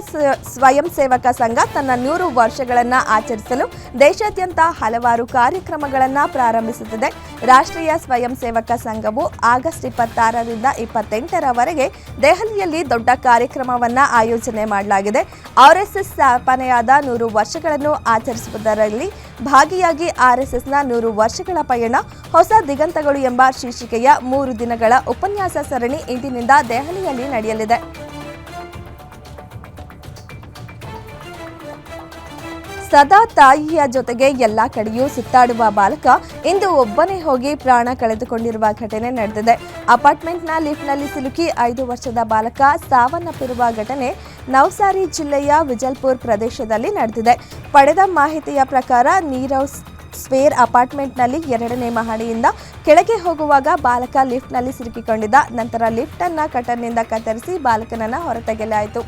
ಸ್ವಯಂ ಸೇವಕ ಸಂಘ ತನ್ನ ನೂರು ವರ್ಷಗಳನ್ನು ಆಚರಿಸಲು ದೇಶಾದ್ಯಂತ ಹಲವಾರು ಕಾರ್ಯಕ್ರಮಗಳನ್ನು ಪ್ರಾರಂಭಿಸುತ್ತಿದೆ. ರಾಷ್ಟ್ರೀಯ ಸ್ವಯಂ ಸೇವಕ ಸಂಘವು ಆಗಸ್ಟ್ ಇಪ್ಪತ್ತಾರರಿಂದ ಇಪ್ಪತ್ತೆಂಟರವರೆಗೆ ದೆಹಲಿಯಲ್ಲಿ ದೊಡ್ಡ ಕಾರ್ಯಕ್ರಮವನ್ನು ಆಯೋಜನೆ ಮಾಡಲಾಗಿದೆ. ಆರ್ಎಸ್ಎಸ್ ಸ್ಥಾಪನೆಯಾದ ನೂರು ವರ್ಷಗಳನ್ನು ಆಚರಿಸುವುದರಲ್ಲಿ ಭಾಗಿಯಾಗಿ ಆರ್ಎಸ್ಎಸ್ನ ನೂರು ವರ್ಷಗಳ ಪಯಣ, ಹೊಸ ದಿಗಂತಗಳು ಎಂಬ ಶೀರ್ಷಿಕೆಯ ಮೂರು ದಿನಗಳ ಉಪನ್ಯಾಸ ಸರಣಿ ಇಂದಿನಿಂದ ದೆಹಲಿಯಲ್ಲಿ ನಡೆಯಲಿದೆ. ಸದಾ ತಾಯಿಯ ಜೊತೆಗೆ ಎಲ್ಲ ಕಡೆಯೂ ಸುತ್ತಾಡುವ ಬಾಲಕ ಇಂದು ಒಬ್ಬನೇ ಹೋಗಿ ಪ್ರಾಣ ಕಳೆದುಕೊಂಡಿರುವ ಘಟನೆ ನಡೆದಿದೆ. ಅಪಾರ್ಟ್ಮೆಂಟ್ನ ಲಿಫ್ಟ್ನಲ್ಲಿ ಸಿಲುಕಿ ಐದು ವರ್ಷದ ಬಾಲಕ ಸಾವನ್ನಪ್ಪಿರುವ ಘಟನೆ ನವ್ಸಾರಿ ಜಿಲ್ಲೆಯ ವಿಜಲ್ಪುರ್ ಪ್ರದೇಶದಲ್ಲಿ ನಡೆದಿದೆ. ಪಡೆದ ಮಾಹಿತಿಯ ಪ್ರಕಾರ ನೀರವ್ ಸ್ವೇರ್ ಅಪಾರ್ಟ್ಮೆಂಟ್ನಲ್ಲಿ ಎರಡನೇ ಮಹಡಿಯಿಂದ ಕೆಳಗೆ ಹೋಗುವಾಗ ಬಾಲಕ ಲಿಫ್ಟ್ನಲ್ಲಿ ಸಿಲುಕಿಕೊಂಡಿದ್ದ. ನಂತರ ಲಿಫ್ಟನ್ನು ಕಟರ್ನಿಂದ ಕತ್ತರಿಸಿ ಬಾಲಕನನ್ನ ಹೊರತೆಗೆಯಲಾಯಿತು.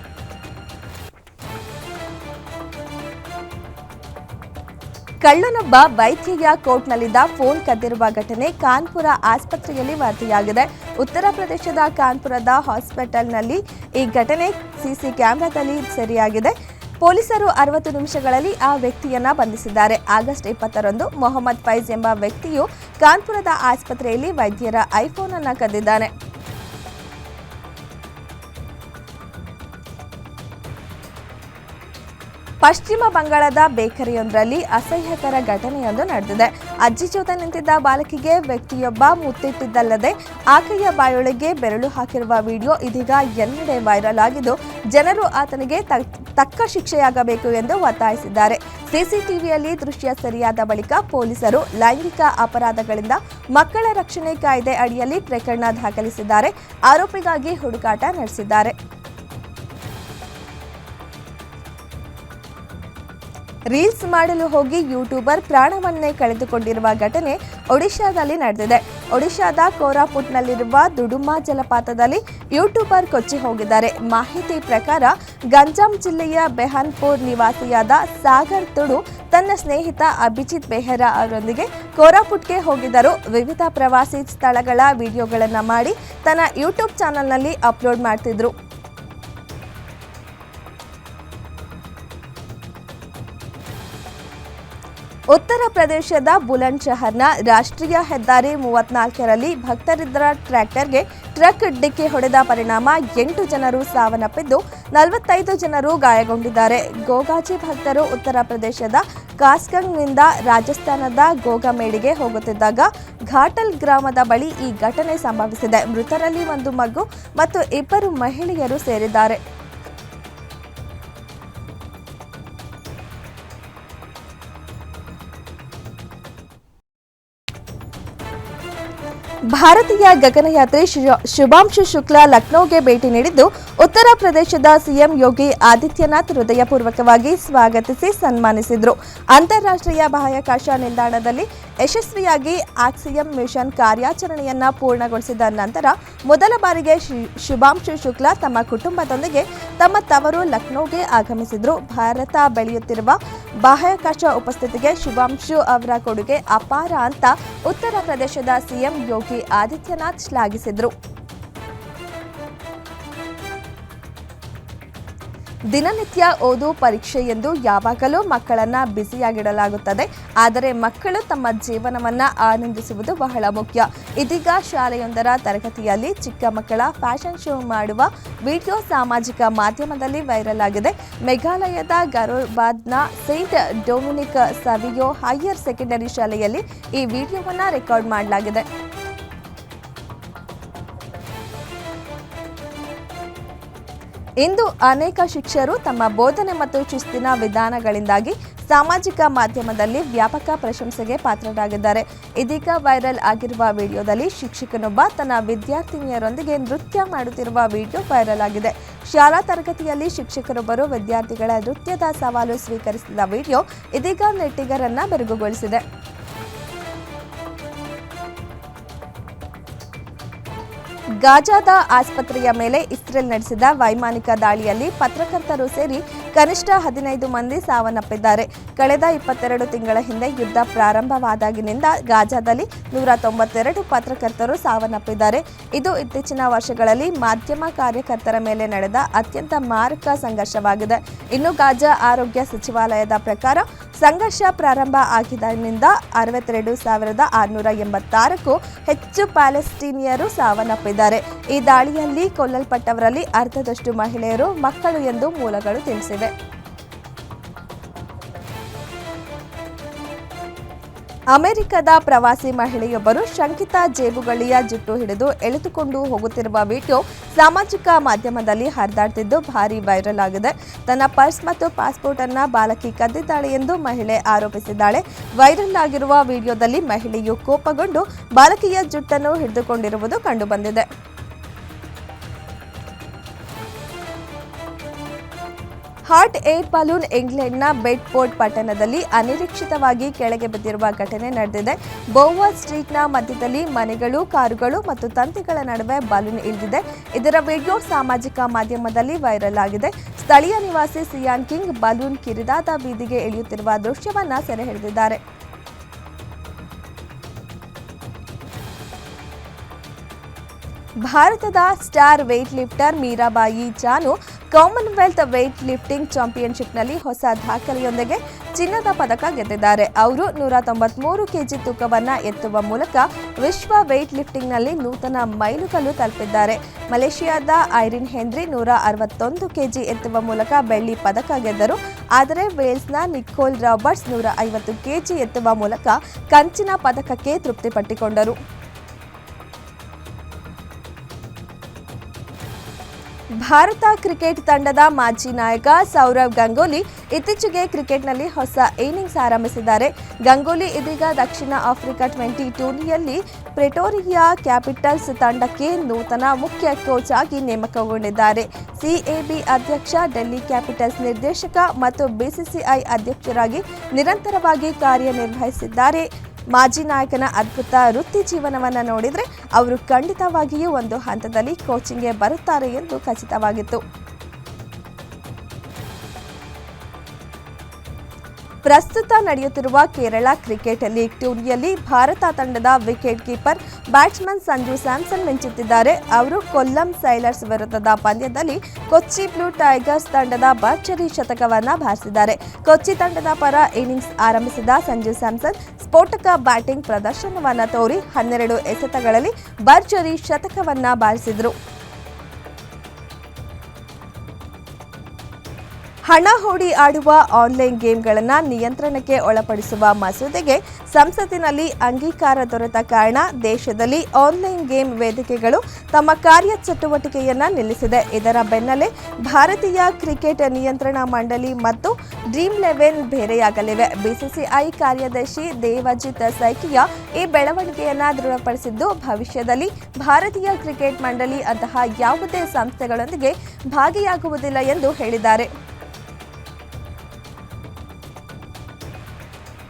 ಕಳ್ಳನೊಬ್ಬ ವೈದ್ಯೆಯ ಕೋರ್ಟ್ನಲ್ಲಿದ್ದ ಫೋನ್ ಕದ್ದಿರುವ ಘಟನೆ ಕಾನ್ಪುರ ಆಸ್ಪತ್ರೆಯಲ್ಲಿ ವರದಿಯಾಗಿದೆ. ಉತ್ತರ ಪ್ರದೇಶದ ಕಾನ್ಪುರದ ಹಾಸ್ಪಿಟಲ್ನಲ್ಲಿ ಈ ಘಟನೆ ಸಿಸಿ ಕ್ಯಾಮೆರಾದಲ್ಲಿ ಸೆರೆಯಾಗಿದೆ. ಪೊಲೀಸರು ಅರವತ್ತು ನಿಮಿಷಗಳಲ್ಲಿ ಆ ವ್ಯಕ್ತಿಯನ್ನ ಬಂಧಿಸಿದ್ದಾರೆ. ಆಗಸ್ಟ್ ಇಪ್ಪತ್ತರಂದು ಮೊಹಮ್ಮದ್ ಫೈಜ್ ಎಂಬ ವ್ಯಕ್ತಿಯು ಕಾನ್ಪುರದ ಆಸ್ಪತ್ರೆಯಲ್ಲಿ ವೈದ್ಯರ ಐಫೋನ್ ಅನ್ನು ಕದ್ದಿದ್ದಾನೆ. ಪಶ್ಚಿಮ ಬಂಗಾಳದ ಬೇಕರಿಯೊಂದರಲ್ಲಿ ಅಸಹ್ಯಕರ ಘಟನೆಯೊಂದು ನಡೆದಿದೆ. ಅಜ್ಜಿ ಜೊತೆ ನಿಂತಿದ್ದ ಬಾಲಕಿಗೆ ವ್ಯಕ್ತಿಯೊಬ್ಬ ಮುತ್ತಿಟ್ಟಿದ್ದಲ್ಲದೆ ಆಕೆಯ ಬಾಯೊಳಗೆ ಬೆರಳು ಹಾಕಿರುವ ವಿಡಿಯೋ ಇದೀಗ ಎಲ್ಲೆಡೆ ವೈರಲ್ ಆಗಿದ್ದು, ಜನರು ಆತನಿಗೆ ತಕ್ಕ ಶಿಕ್ಷೆಯಾಗಬೇಕು ಎಂದು ಒತ್ತಾಯಿಸಿದ್ದಾರೆ. ಸಿಸಿಟಿವಿಯಲ್ಲಿ ದೃಶ್ಯ ಸರಿಯಾದ ಬಳಿಕ ಪೊಲೀಸರು ಲೈಂಗಿಕ ಅಪರಾಧಗಳಿಂದ ಮಕ್ಕಳ ರಕ್ಷಣೆ ಕಾಯ್ದೆ ಅಡಿಯಲ್ಲಿ ಪ್ರಕರಣ ದಾಖಲಿಸಿದ್ದಾರೆ. ಆರೋಪಿಗಾಗಿ ಹುಡುಕಾಟ ನಡೆಸಿದ್ದಾರೆ. ರೀಲ್ಸ್ ಮಾಡಲು ಹೋಗಿ ಯೂಟ್ಯೂಬರ್ ಪ್ರಾಣವನ್ನೇ ಕಳೆದುಕೊಂಡಿರುವ ಘಟನೆ ಒಡಿಶಾದಲ್ಲಿ ನಡೆದಿದೆ. ಒಡಿಶಾದ ಕೋರಾಪುಟ್ನಲ್ಲಿರುವ ದುಡುಮಾ ಜಲಪಾತದಲ್ಲಿ ಯೂಟ್ಯೂಬರ್ ಕೊಚ್ಚಿ ಹೋಗಿದ್ದಾರೆ. ಮಾಹಿತಿ ಪ್ರಕಾರ, ಗಂಜಾಂ ಜಿಲ್ಲೆಯ ಬೆಹನ್ಪುರ್ ನಿವಾಸಿಯಾದ ಸಾಗರ್ ತುಡು ತನ್ನ ಸ್ನೇಹಿತ ಅಭಿಜಿತ್ ಬೆಹರಾ ಅವರೊಂದಿಗೆ ಕೋರಾಪುಟ್ಗೆ ಹೋಗಿದ್ದರು. ವಿವಿಧ ಪ್ರವಾಸಿ ಸ್ಥಳಗಳ ವಿಡಿಯೋಗಳನ್ನು ಮಾಡಿ ತನ್ನ ಯೂಟ್ಯೂಬ್ ಚಾನೆಲ್ನಲ್ಲಿ ಅಪ್ಲೋಡ್ ಮಾಡ್ತಿದ್ರು. ಉತ್ತರ ಪ್ರದೇಶದ ಬುಲಂದ್ ಶಹರ್ನ ರಾಷ್ಟ್ರೀಯ ಹೆದ್ದಾರಿ ಮೂವತ್ನಾಲ್ಕರಲ್ಲಿ ಭಕ್ತರಿದ್ದರ ಟ್ರ್ಯಾಕ್ಟರ್ಗೆ ಟ್ರಕ್ ಡಿಕ್ಕಿ ಹೊಡೆದ ಪರಿಣಾಮ ಎಂಟು ಜನರು ಸಾವನ್ನಪ್ಪಿದ್ದು ನಲವತ್ತೈದು ಜನರು ಗಾಯಗೊಂಡಿದ್ದಾರೆ. ಗೋಗಾಜಿ ಭಕ್ತರು ಉತ್ತರ ಪ್ರದೇಶದ ಕಾಸ್ಕಂಗ್ನಿಂದ ರಾಜಸ್ಥಾನದ ಗೋಗಮೇಡಿಗೆ ಹೋಗುತ್ತಿದ್ದಾಗ ಘಾಟಲ್ ಗ್ರಾಮದ ಬಳಿ ಈ ಘಟನೆ ಸಂಭವಿಸಿದೆ. ಮೃತರಲ್ಲಿ ಒಂದು ಮಗು ಮತ್ತು ಇಬ್ಬರು ಮಹಿಳೆಯರು ಸೇರಿದ್ದಾರೆ. ಭಾರತೀಯ ಗಗನಯಾತ್ರಿ ಶುಭಾಂಶು ಶುಕ್ಲಾ ಲಕ್ನೋಗೆ ಭೇಟಿ ನೀಡಿದ್ದು ಉತ್ತರ ಪ್ರದೇಶದ ಸಿಎಂ ಯೋಗಿ ಆದಿತ್ಯನಾಥ್ ಹೃದಯಪೂರ್ವಕವಾಗಿ ಸ್ವಾಗತಿಸಿ ಸನ್ಮಾನಿಸಿದರು. ಅಂತಾರಾಷ್ಟ್ರೀಯ ಬಾಹ್ಯಾಕಾಶ ನಿಲ್ದಾಣದಲ್ಲಿ ಯಶಸ್ವಿಯಾಗಿ ಆಕ್ಸಿಯಂ ಮಿಷನ್ ಕಾರ್ಯಾಚರಣೆಯನ್ನ ಪೂರ್ಣಗೊಳಿಸಿದ ನಂತರ ಮೊದಲ ಬಾರಿಗೆ ಶುಭಾಂಶು ಶುಕ್ಲಾ ತಮ್ಮ ಕುಟುಂಬದೊಂದಿಗೆ ತಮ್ಮ ತವರು ಲಕ್ನೋಗೆ ಆಗಮಿಸಿದರು. ಭಾರತ ಬೆಳೆಯುತ್ತಿರುವ ಬಾಹ್ಯಾಕಾಶ ಉಪಸ್ಥಿತಿಗೆ ಶುಭಾಂಶು ಅವರ ಕೊಡುಗೆ ಅಪಾರ ಅಂತ ಉತ್ತರ ಪ್ರದೇಶದ ಸಿಎಂ ಯೋಗಿ ಆದಿತ್ಯನಾಥ್ ಶ್ಲಾಘಿಸಿದ್ರು. ದಿನನಿತ್ಯ ಓದು ಪರೀಕ್ಷೆ ಎಂದು ಯಾವಾಗಲೂ ಮಕ್ಕಳನ್ನ ಬ್ಯುಸಿಯಾಗಿಡಲಾಗುತ್ತದೆ. ಆದರೆ ಮಕ್ಕಳು ತಮ್ಮ ಜೀವನವನ್ನ ಆನಂದಿಸುವುದು ಬಹಳ ಮುಖ್ಯ. ಇದೀಗ ಶಾಲೆಯೊಂದರ ತರಗತಿಯಲ್ಲಿ ಚಿಕ್ಕ ಮಕ್ಕಳ ಫ್ಯಾಷನ್ ಶೋ ಮಾಡುವ ವಿಡಿಯೋ ಸಾಮಾಜಿಕ ಮಾಧ್ಯಮದಲ್ಲಿ ವೈರಲ್ ಆಗಿದೆ. ಮೇಘಾಲಯದ ಗರೋಬಾದ್ನ Saint Dominic Savio higher secondary ಶಾಲೆಯಲ್ಲಿ ಈ ವಿಡಿಯೋವನ್ನು ರೆಕಾರ್ಡ್ ಮಾಡಲಾಗಿದೆ. ಇಂದು ಅನೇಕ ಶಿಕ್ಷಕರು ತಮ್ಮ ಬೋಧನೆ ಮತ್ತು ಶಿಸ್ತಿನ ವಿಧಾನಗಳಿಂದಾಗಿ ಸಾಮಾಜಿಕ ಮಾಧ್ಯಮದಲ್ಲಿ ವ್ಯಾಪಕ ಪ್ರಶಂಸೆಗೆ ಪಾತ್ರರಾಗಿದ್ದಾರೆ. ಇದೀಗ ವೈರಲ್ ಆಗಿರುವ ವಿಡಿಯೋದಲ್ಲಿ ಶಿಕ್ಷಕನೊಬ್ಬ ತನ್ನ ವಿದ್ಯಾರ್ಥಿನಿಯರೊಂದಿಗೆ ನೃತ್ಯ ಮಾಡುತ್ತಿರುವ ವಿಡಿಯೋ ವೈರಲ್ ಆಗಿದೆ. ಶಾಲಾ ತರಗತಿಯಲ್ಲಿ ಶಿಕ್ಷಕರೊಬ್ಬರು ವಿದ್ಯಾರ್ಥಿಗಳ ನೃತ್ಯದ ಸವಾಲು ಸ್ವೀಕರಿಸಿದ ವಿಡಿಯೋ ಇದೀಗ ನೆಟ್ಟಿಗರನ್ನ ಬೆರಗುಗೊಳಿಸಿದೆ ಗಾಜಾದ ಆಸ್ಪತ್ರೆಯ ಮೇಲೆ ಇಸ್ರೇಲ್ ನಡೆಸಿದ ವೈಮಾನಿಕ ದಾಳಿಯಲ್ಲಿ ಪತ್ರಕರ್ತರು ಸೇರಿ ಕನಿಷ್ಠ ಹದಿನೈದು ಮಂದಿ ಸಾವನ್ನಪ್ಪಿದ್ದಾರೆ. ಕಳೆದ ಇಪ್ಪತ್ತೆರಡು ತಿಂಗಳ ಹಿಂದೆ ಯುದ್ಧ ಪ್ರಾರಂಭವಾದಾಗಿನಿಂದ ಗಾಜಾದಲ್ಲಿ ನೂರ ತೊಂಬತ್ತೆರಡು ಪತ್ರಕರ್ತರು ಸಾವನ್ನಪ್ಪಿದ್ದಾರೆ. ಇದು ಇತ್ತೀಚಿನ ವರ್ಷಗಳಲ್ಲಿ ಮಾಧ್ಯಮ ಕಾರ್ಯಕರ್ತರ ಮೇಲೆ ನಡೆದ ಅತ್ಯಂತ ಮಾರಕ ಸಂಘರ್ಷವಾಗಿದೆ. ಇನ್ನು ಗಾಜಾ ಆರೋಗ್ಯ ಸಚಿವಾಲಯದ ಪ್ರಕಾರ ಸಂಘರ್ಷ ಪ್ರಾರಂಭ ಆಗಿದ್ದರಿಂದ ಅರವತ್ತೆರಡು ಸಾವಿರದ ಆರುನೂರ ಎಂಬತ್ತಾರಕ್ಕೂ ಹೆಚ್ಚು ಪ್ಯಾಲೆಸ್ಟೀನಿಯರು ಸಾವನ್ನಪ್ಪಿದ್ದಾರೆ. ಈ ದಾಳಿಯಲ್ಲಿ ಕೊಲ್ಲಲ್ಪಟ್ಟವರಲ್ಲಿ ಅರ್ಧದಷ್ಟು ಮಹಿಳೆಯರು ಮಕ್ಕಳು ಎಂದು ಮೂಲಗಳು ತಿಳಿಸಿವೆ. ಅಮೆರಿಕದ ಪ್ರವಾಸಿ ಮಹಿಳೆಯೊಬ್ಬರು ಶಂಕಿತ ಜೇಬುಗಳಿಯ ಜುಟ್ಟು ಹಿಡಿದು ಎಳೆದುಕೊಂಡು ಹೋಗುತ್ತಿರುವ ವಿಡಿಯೋ ಸಾಮಾಜಿಕ ಮಾಧ್ಯಮದಲ್ಲಿ ಹರಿದಾಡ್ತಿದ್ದು ಭಾರಿ ವೈರಲ್ ಆಗಿದೆ. ತನ್ನ ಪರ್ಸ್ ಮತ್ತು ಪಾಸ್ಪೋರ್ಟ್ ಅನ್ನ ಬಾಲಕಿ ಕದ್ದಿದ್ದಾಳೆ ಎಂದು ಮಹಿಳೆ ಆರೋಪಿಸಿದ್ದಾಳೆ. ವೈರಲ್ ಆಗಿರುವ ವಿಡಿಯೋದಲ್ಲಿ ಮಹಿಳೆಯು ಕೋಪಗೊಂಡು ಬಾಲಕಿಯ ಜುಟ್ಟನ್ನು ಹಿಡಿದುಕೊಂಡಿರುವುದು ಕಂಡುಬಂದಿದೆ. ಹಾಟ್ ಏರ್ ಬಲೂನ್ ಇಂಗ್ಲೆಂಡ್ನ ಬೆಡ್ಫೋರ್ಡ್ ಪಟ್ಟಣದಲ್ಲಿ ಅನಿರೀಕ್ಷಿತವಾಗಿ ಕೆಳಗೆ ಬಿದ್ದಿರುವ ಘಟನೆ ನಡೆದಿದೆ. ಬೋವಾ ಸ್ಟ್ರೀಟ್ನ ಮಧ್ಯದಲ್ಲಿ ಮನೆಗಳು, ಕಾರುಗಳು ಮತ್ತು ತಂತಿಗಳ ನಡುವೆ ಬಲೂನ್ ಇಳಿದಿದೆ. ಇದರ ವಿಡಿಯೋ ಸಾಮಾಜಿಕ ಮಾಧ್ಯಮದಲ್ಲಿ ವೈರಲ್ ಆಗಿದೆ. ಸ್ಥಳೀಯ ನಿವಾಸಿ ಸಿಯಾನ್ ಕಿಂಗ್ ಬಲೂನ್ ಕಿರಿದಾದ ಬೀದಿಗೆ ಇಳಿಯುತ್ತಿರುವ ದೃಶ್ಯವನ್ನ ಸೆರೆ ಹಿಡಿದಿದ್ದಾರೆ. ಭಾರತದ star weight lifter Mirabai Chanu Commonwealth weight lifting ಚಾಂಪಿಯನ್ಶಿಪ್ನಲ್ಲಿ ಹೊಸ ದಾಖಲೆಯೊಂದಿಗೆ ಚಿನ್ನದ ಪದಕ ಗೆದ್ದಿದ್ದಾರೆ. ಅವರು ನೂರ ತೊಂಬತ್ಮೂರು ಕೆಜಿ ತೂಕವನ್ನು ಎತ್ತುವ ಮೂಲಕ ವಿಶ್ವ ವೆಯ್ಟ್ ಲಿಫ್ಟಿಂಗ್ನಲ್ಲಿ ನೂತನ ಮೈಲುಗಲ್ಲು ತಲುಪಿದ್ದಾರೆ. ಮಲೇಷಿಯಾದ ಐರಿನ್ ಹೆನ್ರಿ ನೂರ ಅರವತ್ತೊಂದು ಕೆಜಿ ಎತ್ತುವ ಮೂಲಕ ಬೆಳ್ಳಿ ಪದಕ ಗೆದ್ದರು. ಆದರೆ ವೇಲ್ಸ್ನ ನಿಕೋಲ್ ರಾಬರ್ಟ್ಸ್ ನೂರ ಐವತ್ತು ಕೆಜಿ ಎತ್ತುವ ಮೂಲಕ ಕಂಚಿನ ಪದಕಕ್ಕೆ ತೃಪ್ತಿಪಟ್ಟಿಕೊಂಡರು. ಭಾರತ ಕ್ರಿಕೆಟ್ ತಂಡದ ಮಾಜಿ ನಾಯಕ ಸೌರವ್ ಗಂಗೂಲಿ ಇತ್ತೀಚೆಗೆ ಕ್ರಿಕೆಟ್ನಲ್ಲಿ ಹೊಸ ಇನಿಂಗ್ಸ್ ಆರಂಭಿಸಿದ್ದಾರೆ. ಗಂಗೂಲಿ ಇದೀಗ ದಕ್ಷಿಣ ಆಫ್ರಿಕಾ ಟ್ವೆಂಟಿ ಟೂರ್ನಿಯಲ್ಲಿ ಪ್ರೆಟೋರಿಯಾ ಕ್ಯಾಪಿಟಲ್ಸ್ ತಂಡಕ್ಕೆ ನೂತನ ಮುಖ್ಯ ಕೋಚ್ ಆಗಿ ನೇಮಕಗೊಂಡಿದ್ದಾರೆ. ಸಿಎಬಿ ಅಧ್ಯಕ್ಷ, ಡೆಲ್ಲಿ ಕ್ಯಾಪಿಟಲ್ಸ್ ನಿರ್ದೇಶಕ ಮತ್ತು ಬಿಸಿಸಿಐ ಅಧ್ಯಕ್ಷರಾಗಿ ನಿರಂತರವಾಗಿ ಕಾರ್ಯನಿರ್ವಹಿಸಿದ್ದಾರೆ. ಮಾಜಿ ನಾಯಕನ ಅದ್ಭುತ ವೃತ್ತಿ ಜೀವನವನ್ನು ನೋಡಿದರೆ ಅವರು ಖಂಡಿತವಾಗಿಯೂ ಒಂದು ಹಂತದಲ್ಲಿ ಕೋಚಿಂಗ್ಗೆ ಬರುತ್ತಾರೆ ಎಂದು ಖಚಿತವಾಗಿತ್ತು. ಪ್ರಸ್ತುತ ನಡೆಯುತ್ತಿರುವ ಕೇರಳ ಕ್ರಿಕೆಟ್ ಲೀಗ್ ಟೂರ್ನಿಯಲ್ಲಿ ಭಾರತ ತಂಡದ wicket keeper batsman Sanju Samson ಮಿಂಚುತ್ತಿದ್ದಾರೆ. ಅವರು ಕೊಲ್ಲಂ ಸೈಲರ್ಸ್ ವಿರುದ್ಧದ ಪಂದ್ಯದಲ್ಲಿ ಕೊಚ್ಚಿ ಬ್ಲೂ ಟೈಗರ್ಸ್ ತಂಡದ ಭರ್ಜರಿ ಶತಕವನ್ನು ಬಾರಿಸಿದ್ದಾರೆ. ಕೊಚ್ಚಿ ತಂಡದ ಪರ ಇನ್ನಿಂಗ್ಸ್ ಆರಂಭಿಸಿದ ಸಂಜು ಸ್ಯಾಮ್ಸನ್ ಸ್ಫೋಟಕ ಬ್ಯಾಟಿಂಗ್ ಪ್ರದರ್ಶನವನ್ನು ತೋರಿ ಹನ್ನೆರಡು ಎಸೆತಗಳಲ್ಲಿ ಭರ್ಜರಿ ಶತಕವನ್ನು ಬಾರಿಸಿದರು. ಹಣ ಹೂಡಿ ಆಡುವ ಆನ್ಲೈನ್ ಗೇಮ್ಗಳನ್ನು ನಿಯಂತ್ರಣಕ್ಕೆ ಒಳಪಡಿಸುವ ಮಸೂದೆಗೆ ಸಂಸತ್ತಿನಲ್ಲಿ ಅಂಗೀಕಾರ ದೊರೆತ ಕಾರಣ ದೇಶದಲ್ಲಿ ಆನ್ಲೈನ್ ಗೇಮ್ ವೇದಿಕೆಗಳು ತಮ್ಮ ಕಾರ್ಯಚಟುವಟಿಕೆಯನ್ನು ನಿಲ್ಲಿಸಿದೆ. ಇದರ ಬೆನ್ನಲ್ಲೇ ಭಾರತೀಯ ಕ್ರಿಕೆಟ್ ನಿಯಂತ್ರಣ ಮಂಡಳಿ ಮತ್ತು ಡ್ರೀಮ್ ಲೆವೆನ್ ಬೇರೆಯಾಗಲಿವೆ. ಬಿಸಿಸಿಐ ಕಾರ್ಯದರ್ಶಿ ದೇವಜಿತ್ ಸೈಕಿಯಾ ಈ ಬೆಳವಣಿಗೆಯನ್ನು ದೃಢಪಡಿಸಿದ್ದು, ಭವಿಷ್ಯದಲ್ಲಿ ಭಾರತೀಯ ಕ್ರಿಕೆಟ್ ಮಂಡಳಿ ಅಂತಹ ಯಾವುದೇ ಸಂಸ್ಥೆಗಳೊಂದಿಗೆ ಭಾಗಿಯಾಗುವುದಿಲ್ಲ ಎಂದು ಹೇಳಿದ್ದಾರೆ.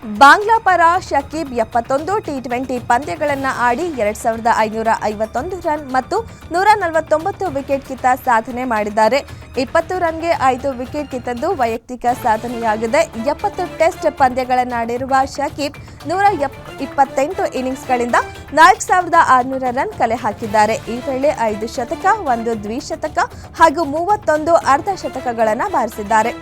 ಬಾಂಗ್ಲಾ ಪರ ಶಕೀಬ್ ಎಪ್ಪತ್ತೊಂದು ಟಿ ಟ್ವೆಂಟಿ ಪಂದ್ಯಗಳನ್ನು ಆಡಿ ಎರಡ್ ಸಾವಿರದ ಐನೂರ ಐವತ್ತೊಂದು ರನ್ ಮತ್ತು ನೂರ ನಲವತ್ತೊಂಬತ್ತು ವಿಕೆಟ್ ಕಿತ್ತ ಸಾಧನೆ ಮಾಡಿದ್ದಾರೆ. ಇಪ್ಪತ್ತು ರನ್ಗೆ ಐದು ವಿಕೆಟ್ ಕಿತ್ತದ್ದು ವೈಯಕ್ತಿಕ ಸಾಧನೆಯಾಗಿದೆ. ಎಪ್ಪತ್ತು ಟೆಸ್ಟ್ ಪಂದ್ಯಗಳನ್ನಾಡಿರುವ ಶಕೀಬ್ ನೂರ ಎಪ್ ಇಪ್ಪತ್ತೆಂಟು ಇನ್ನಿಂಗ್ಸ್ಗಳಿಂದ ನಾಲ್ಕು ಸಾವಿರದ ಆರುನೂರ ರನ್ ಕಲೆ ಹಾಕಿದ್ದಾರೆ. ಈ ವೇಳೆ ಐದು ಶತಕ, ಒಂದು ದ್ವಿಶತಕ ಹಾಗೂ ಮೂವತ್ತೊಂದು ಅರ್ಧ ಶತಕಗಳನ್ನು ಬಾರಿಸಿದ್ದಾರೆ.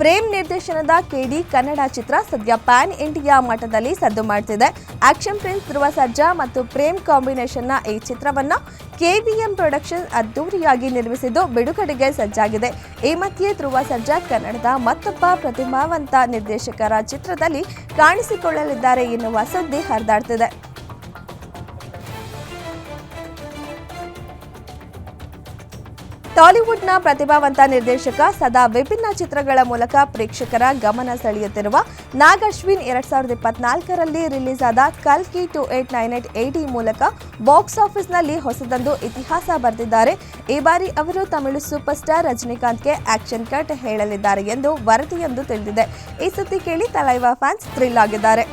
ಪ್ರೇಮ್ ನಿರ್ದೇಶನದ ಕೆಡಿ ಕನ್ನಡ ಚಿತ್ರ ಸದ್ಯ ಪ್ಯಾನ್ ಇಂಡಿಯಾ ಮಟ್ಟದಲ್ಲಿ ಸದ್ದು ಮಾಡ್ತಿದೆ. ಆಕ್ಷನ್ ಪ್ರಿನ್ಸ್ ಧ್ರುವ ಸರ್ಜಾ ಮತ್ತು ಪ್ರೇಮ್ ಕಾಂಬಿನೇಷನ್ನ ಈ ಚಿತ್ರವನ್ನು ಕೆವಿಎಂ ಪ್ರೊಡಕ್ಷನ್ ಅದ್ದೂರಿಯಾಗಿ ನಿರ್ಮಿಸಿದ್ದು ಬಿಡುಗಡೆಗೆ ಸಜ್ಜಾಗಿದೆ. ಈ ಮಧ್ಯೆ ಧ್ರುವ ಸರ್ಜಾ ಕನ್ನಡದ ಮತ್ತೊಬ್ಬ ಪ್ರತಿಭಾವಂತ ನಿರ್ದೇಶಕರ ಚಿತ್ರದಲ್ಲಿ ಕಾಣಿಸಿಕೊಳ್ಳಲಿದ್ದಾರೆ ಎನ್ನುವ ಸುದ್ದಿ ಹರಿದಾಡ್ತಿದೆ. ಟಾಲಿವುಡ್ನ ಪ್ರತಿಭಾವಂತ ನಿರ್ದೇಶಕ ಸದಾ ವಿಭಿನ್ನ ಚಿತ್ರಗಳ ಮೂಲಕ ಪ್ರೇಕ್ಷಕರ ಗಮನ ಸೆಳೆಯುತ್ತಿರುವ ನಾಗಶ್ವಿನ್ ಎರಡ್ ಸಾವಿರದ ಇಪ್ಪತ್ನಾಲ್ಕರಲ್ಲಿ ರಿಲೀಸ್ ಆದ ಕಲ್ಕಿ two eight nine eight AD ಮೂಲಕ ಬಾಕ್ಸ್ ಆಫೀಸ್ನಲ್ಲಿ ಹೊಸದೊಂದು ಇತಿಹಾಸ ಬರೆದಿದ್ದಾರೆ. ಈ ಬಾರಿ ಅವರು ತಮಿಳು ಸೂಪರ್ ಸ್ಟಾರ್ ರಜನಿಕಾಂತ್ಗೆ ಆಕ್ಷನ್ ಕಟ್ ಹೇಳಲಿದ್ದಾರೆ ಎಂದು ವರದಿಯೊಂದು ತಿಳಿದಿದೆ. ಈ ಸುದ್ದಿ ಕೇಳಿ ತಲೈವಾ ಫ್ಯಾನ್ಸ್ ಥ್ರಿಲ್ ಆಗಿದ್ದಾರೆ.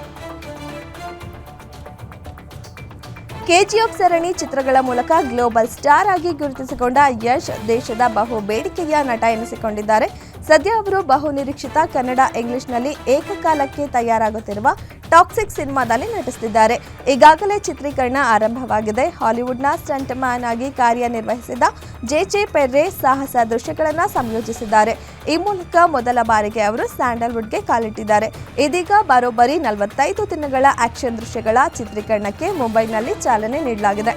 ಕೆಜಿಎಫ್ ಸರಣಿ ಚಿತ್ರಗಳ ಮೂಲಕ ಗ್ಲೋಬಲ್ ಸ್ಟಾರ್ ಆಗಿ ಗುರುತಿಸಿಕೊಂಡ ಯಶ್ ದೇಶದ ಬಹು ಬೇಡಿಕೆಯ ನಟ ಎನಿಸಿಕೊಂಡಿದ್ದಾರೆ. ಸದ್ಯ ಅವರು ಬಹು ನಿರೀಕ್ಷಿತ ಕನ್ನಡ ಇಂಗ್ಲಿಷ್ನಲ್ಲಿ ಏಕಕಾಲಕ್ಕೆ ತಯಾರಾಗುತ್ತಿರುವ ಟಾಕ್ಸಿಕ್ ಸಿನಿಮಾದಲ್ಲಿ ನಟಿಸುತ್ತಿದ್ದಾರೆ. ಈಗಾಗಲೇ ಚಿತ್ರೀಕರಣ ಆರಂಭವಾಗಿದೆ. ಹಾಲಿವುಡ್ನ ಸ್ಟಂಟ್ ಮ್ಯಾನ್ ಆಗಿ ಕಾರ್ಯನಿರ್ವಹಿಸಿದ ಜೆ ಜೆ ಪೆರ್ರೆ ಸಾಹಸ ದೃಶ್ಯಗಳನ್ನು ಸಂಯೋಜಿಸಿದ್ದಾರೆ. ಈ ಮೂಲಕ ಮೊದಲ ಬಾರಿಗೆ ಅವರು ಸ್ಯಾಂಡಲ್ವುಡ್ಗೆ ಕಾಲಿಟ್ಟಿದ್ದಾರೆ. ಇದೀಗ ಬರೋಬ್ಬರಿ ನಲವತ್ತೈದು ದಿನಗಳ ಆಕ್ಷನ್ ದೃಶ್ಯಗಳ ಚಿತ್ರೀಕರಣಕ್ಕೆ ಮುಂಬೈನಲ್ಲಿ ಚಾಲನೆ ನೀಡಲಾಗಿದೆ.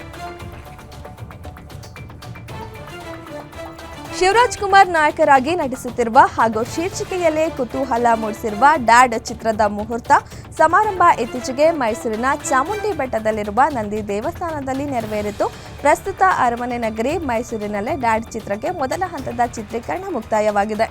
ಶಿವರಾಜ್ ಕುಮಾರ್ ನಾಯಕರಾಗಿ ನಟಿಸುತ್ತಿರುವ ಹಾಗೂ ಶೀರ್ಷಿಕೆಯಲ್ಲೇ ಕುತೂಹಲ ಮೂಡಿಸಿರುವ ಡ್ಯಾಡ್ ಚಿತ್ರದ ಮುಹೂರ್ತ ಸಮಾರಂಭ ಇತ್ತೀಚೆಗೆ ಮೈಸೂರಿನ ಚಾಮುಂಡಿ ಬೆಟ್ಟದಲ್ಲಿರುವ ನಂದಿ ದೇವಸ್ಥಾನದಲ್ಲಿ ನೆರವೇರಿತು. ಪ್ರಸ್ತುತ ಅರಮನೆ ನಗರಿ ಮೈಸೂರಿನಲ್ಲೇ ಡ್ಯಾಡ್ ಚಿತ್ರಕ್ಕೆ ಮೊದಲ ಹಂತದ ಚಿತ್ರೀಕರಣ ಮುಕ್ತಾಯವಾಗಿದೆ.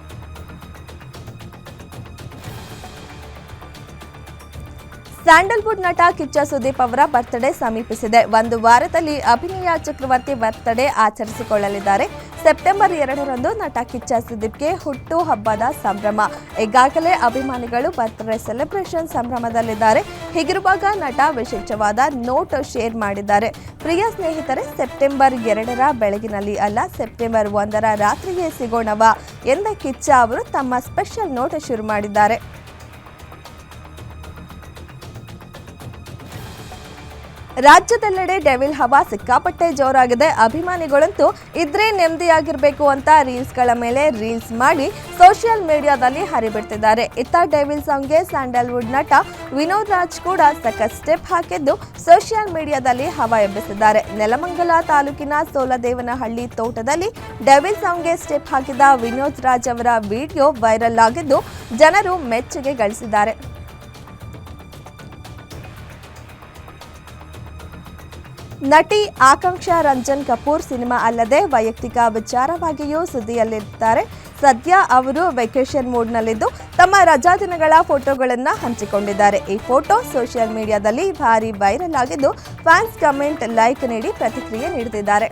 ಸ್ಯಾಂಡಲ್ವುಡ್ ನಟ ಕಿಚ್ಚ ಸುದೀಪ್ ಅವರ ಬರ್ತ್ಡೇ ಸಮೀಪಿಸಿದೆ. ಒಂದು ವಾರದಲ್ಲಿ ಅಭಿನಯ ಚಕ್ರವರ್ತಿ ಬರ್ತ್ಡೇ ಆಚರಿಸಿಕೊಳ್ಳಲಿದ್ದಾರೆ. ಸೆಪ್ಟೆಂಬರ್ ಎರಡರಂದು ನಟ ಕಿಚ್ಚ ಸುದೀಪ್ಗೆ ಹುಟ್ಟು ಹಬ್ಬದ ಸಂಭ್ರಮ. ಈಗಾಗಲೇ ಅಭಿಮಾನಿಗಳು ಬರ್ತ್ಡೇ ಸೆಲೆಬ್ರೇಷನ್ ಸಂಭ್ರಮದಲ್ಲಿದ್ದಾರೆ. ಹೀಗಿರುವಾಗ ನಟ ವಿಶೇಷವಾದ ನೋಟ್ ಶೇರ್ ಮಾಡಿದ್ದಾರೆ. ಪ್ರಿಯ ಸ್ನೇಹಿತರೆ, ಸೆಪ್ಟೆಂಬರ್ ಎರಡರ ಬೆಳಗಿನಲ್ಲಿ ಅಲ್ಲ, ಸೆಪ್ಟೆಂಬರ್ ಒಂದರ ರಾತ್ರಿಯೇ ಸಿಗೋಣವಾ. ಎಂದ ಕಿಚ್ಚ ಅವರು ತಮ್ಮ ಸ್ಪೆಷಲ್ ನೋಟ್ ಶುರು ಮಾಡಿದ್ದಾರೆ. ರಾಜ್ಯದೆಲ್ಲೆಡೆ ಡೆವಿಲ್ ಹವಾ ಸಿಕ್ಕಾಪಟ್ಟೆ ಜೋರಾಗಿದೆ. ಅಭಿಮಾನಿಗಳಂತೂ ಇದ್ರೆ ನೆಮ್ಮದಿಯಾಗಿರಬೇಕು ಅಂತ ರೀಲ್ಸ್ಗಳ ಮೇಲೆ ರೀಲ್ಸ್ ಮಾಡಿ ಸೋಷಿಯಲ್ ಮೀಡಿಯಾದಲ್ಲಿ ಹರಿಬಿಡ್ತಿದ್ದಾರೆ. ಇತ್ತ ಡೆವಿಲ್ ಸಾಂಗ್ಗೆ ಸ್ಯಾಂಡಲ್ವುಡ್ ನಟ ವಿನೋದ್ ರಾಜ್ ಕೂಡ ಸಖತ್ ಸ್ಟೆಪ್ ಹಾಕಿದ್ದು ಸೋಷಿಯಲ್ ಮೀಡಿಯಾದಲ್ಲಿ ಹವಾ ಎಬ್ಬಿಸಿದ್ದಾರೆ. ನೆಲಮಂಗಲ ತಾಲೂಕಿನ ಸೋಲದೇವನಹಳ್ಳಿ ತೋಟದಲ್ಲಿ ಡೆವಿಲ್ ಸಾಂಗ್ಗೆ ಸ್ಟೆಪ್ ಹಾಕಿದ ವಿನೋದ್ ರಾಜ್ ಅವರ ವಿಡಿಯೋ ವೈರಲ್ ಆಗಿದ್ದು ಜನರು ಮೆಚ್ಚುಗೆ ಗಳಿಸಿದ್ದಾರೆ. ನಟಿ ಆಕಾಂಕ್ಷಾ ರಂಜನ್ ಕಪೂರ್ ಸಿನಿಮಾ ಅಲ್ಲದೆ ವೈಯಕ್ತಿಕ ವಿಚಾರವಾಗಿಯೂ ಸುದ್ದಿಯಲ್ಲಿದ್ದಾರೆ. ಸದ್ಯ ಅವರು ವೆಕೇಷನ್ ಮೂಡ್ನಲ್ಲಿದ್ದು ತಮ್ಮ ರಜಾ ದಿನಗಳ ಫೋಟೋಗಳನ್ನು ಹಂಚಿಕೊಂಡಿದ್ದಾರೆ. ಈ ಫೋಟೋ ಸೋಷಿಯಲ್ ಮೀಡಿಯಾದಲ್ಲಿ ಭಾರಿ ವೈರಲ್ ಆಗಿದ್ದು ಫ್ಯಾನ್ಸ್ ಕಮೆಂಟ್ ಲೈಕ್ ನೀಡಿ ಪ್ರತಿಕ್ರಿಯೆ ನೀಡುತ್ತಿದ್ದಾರೆ.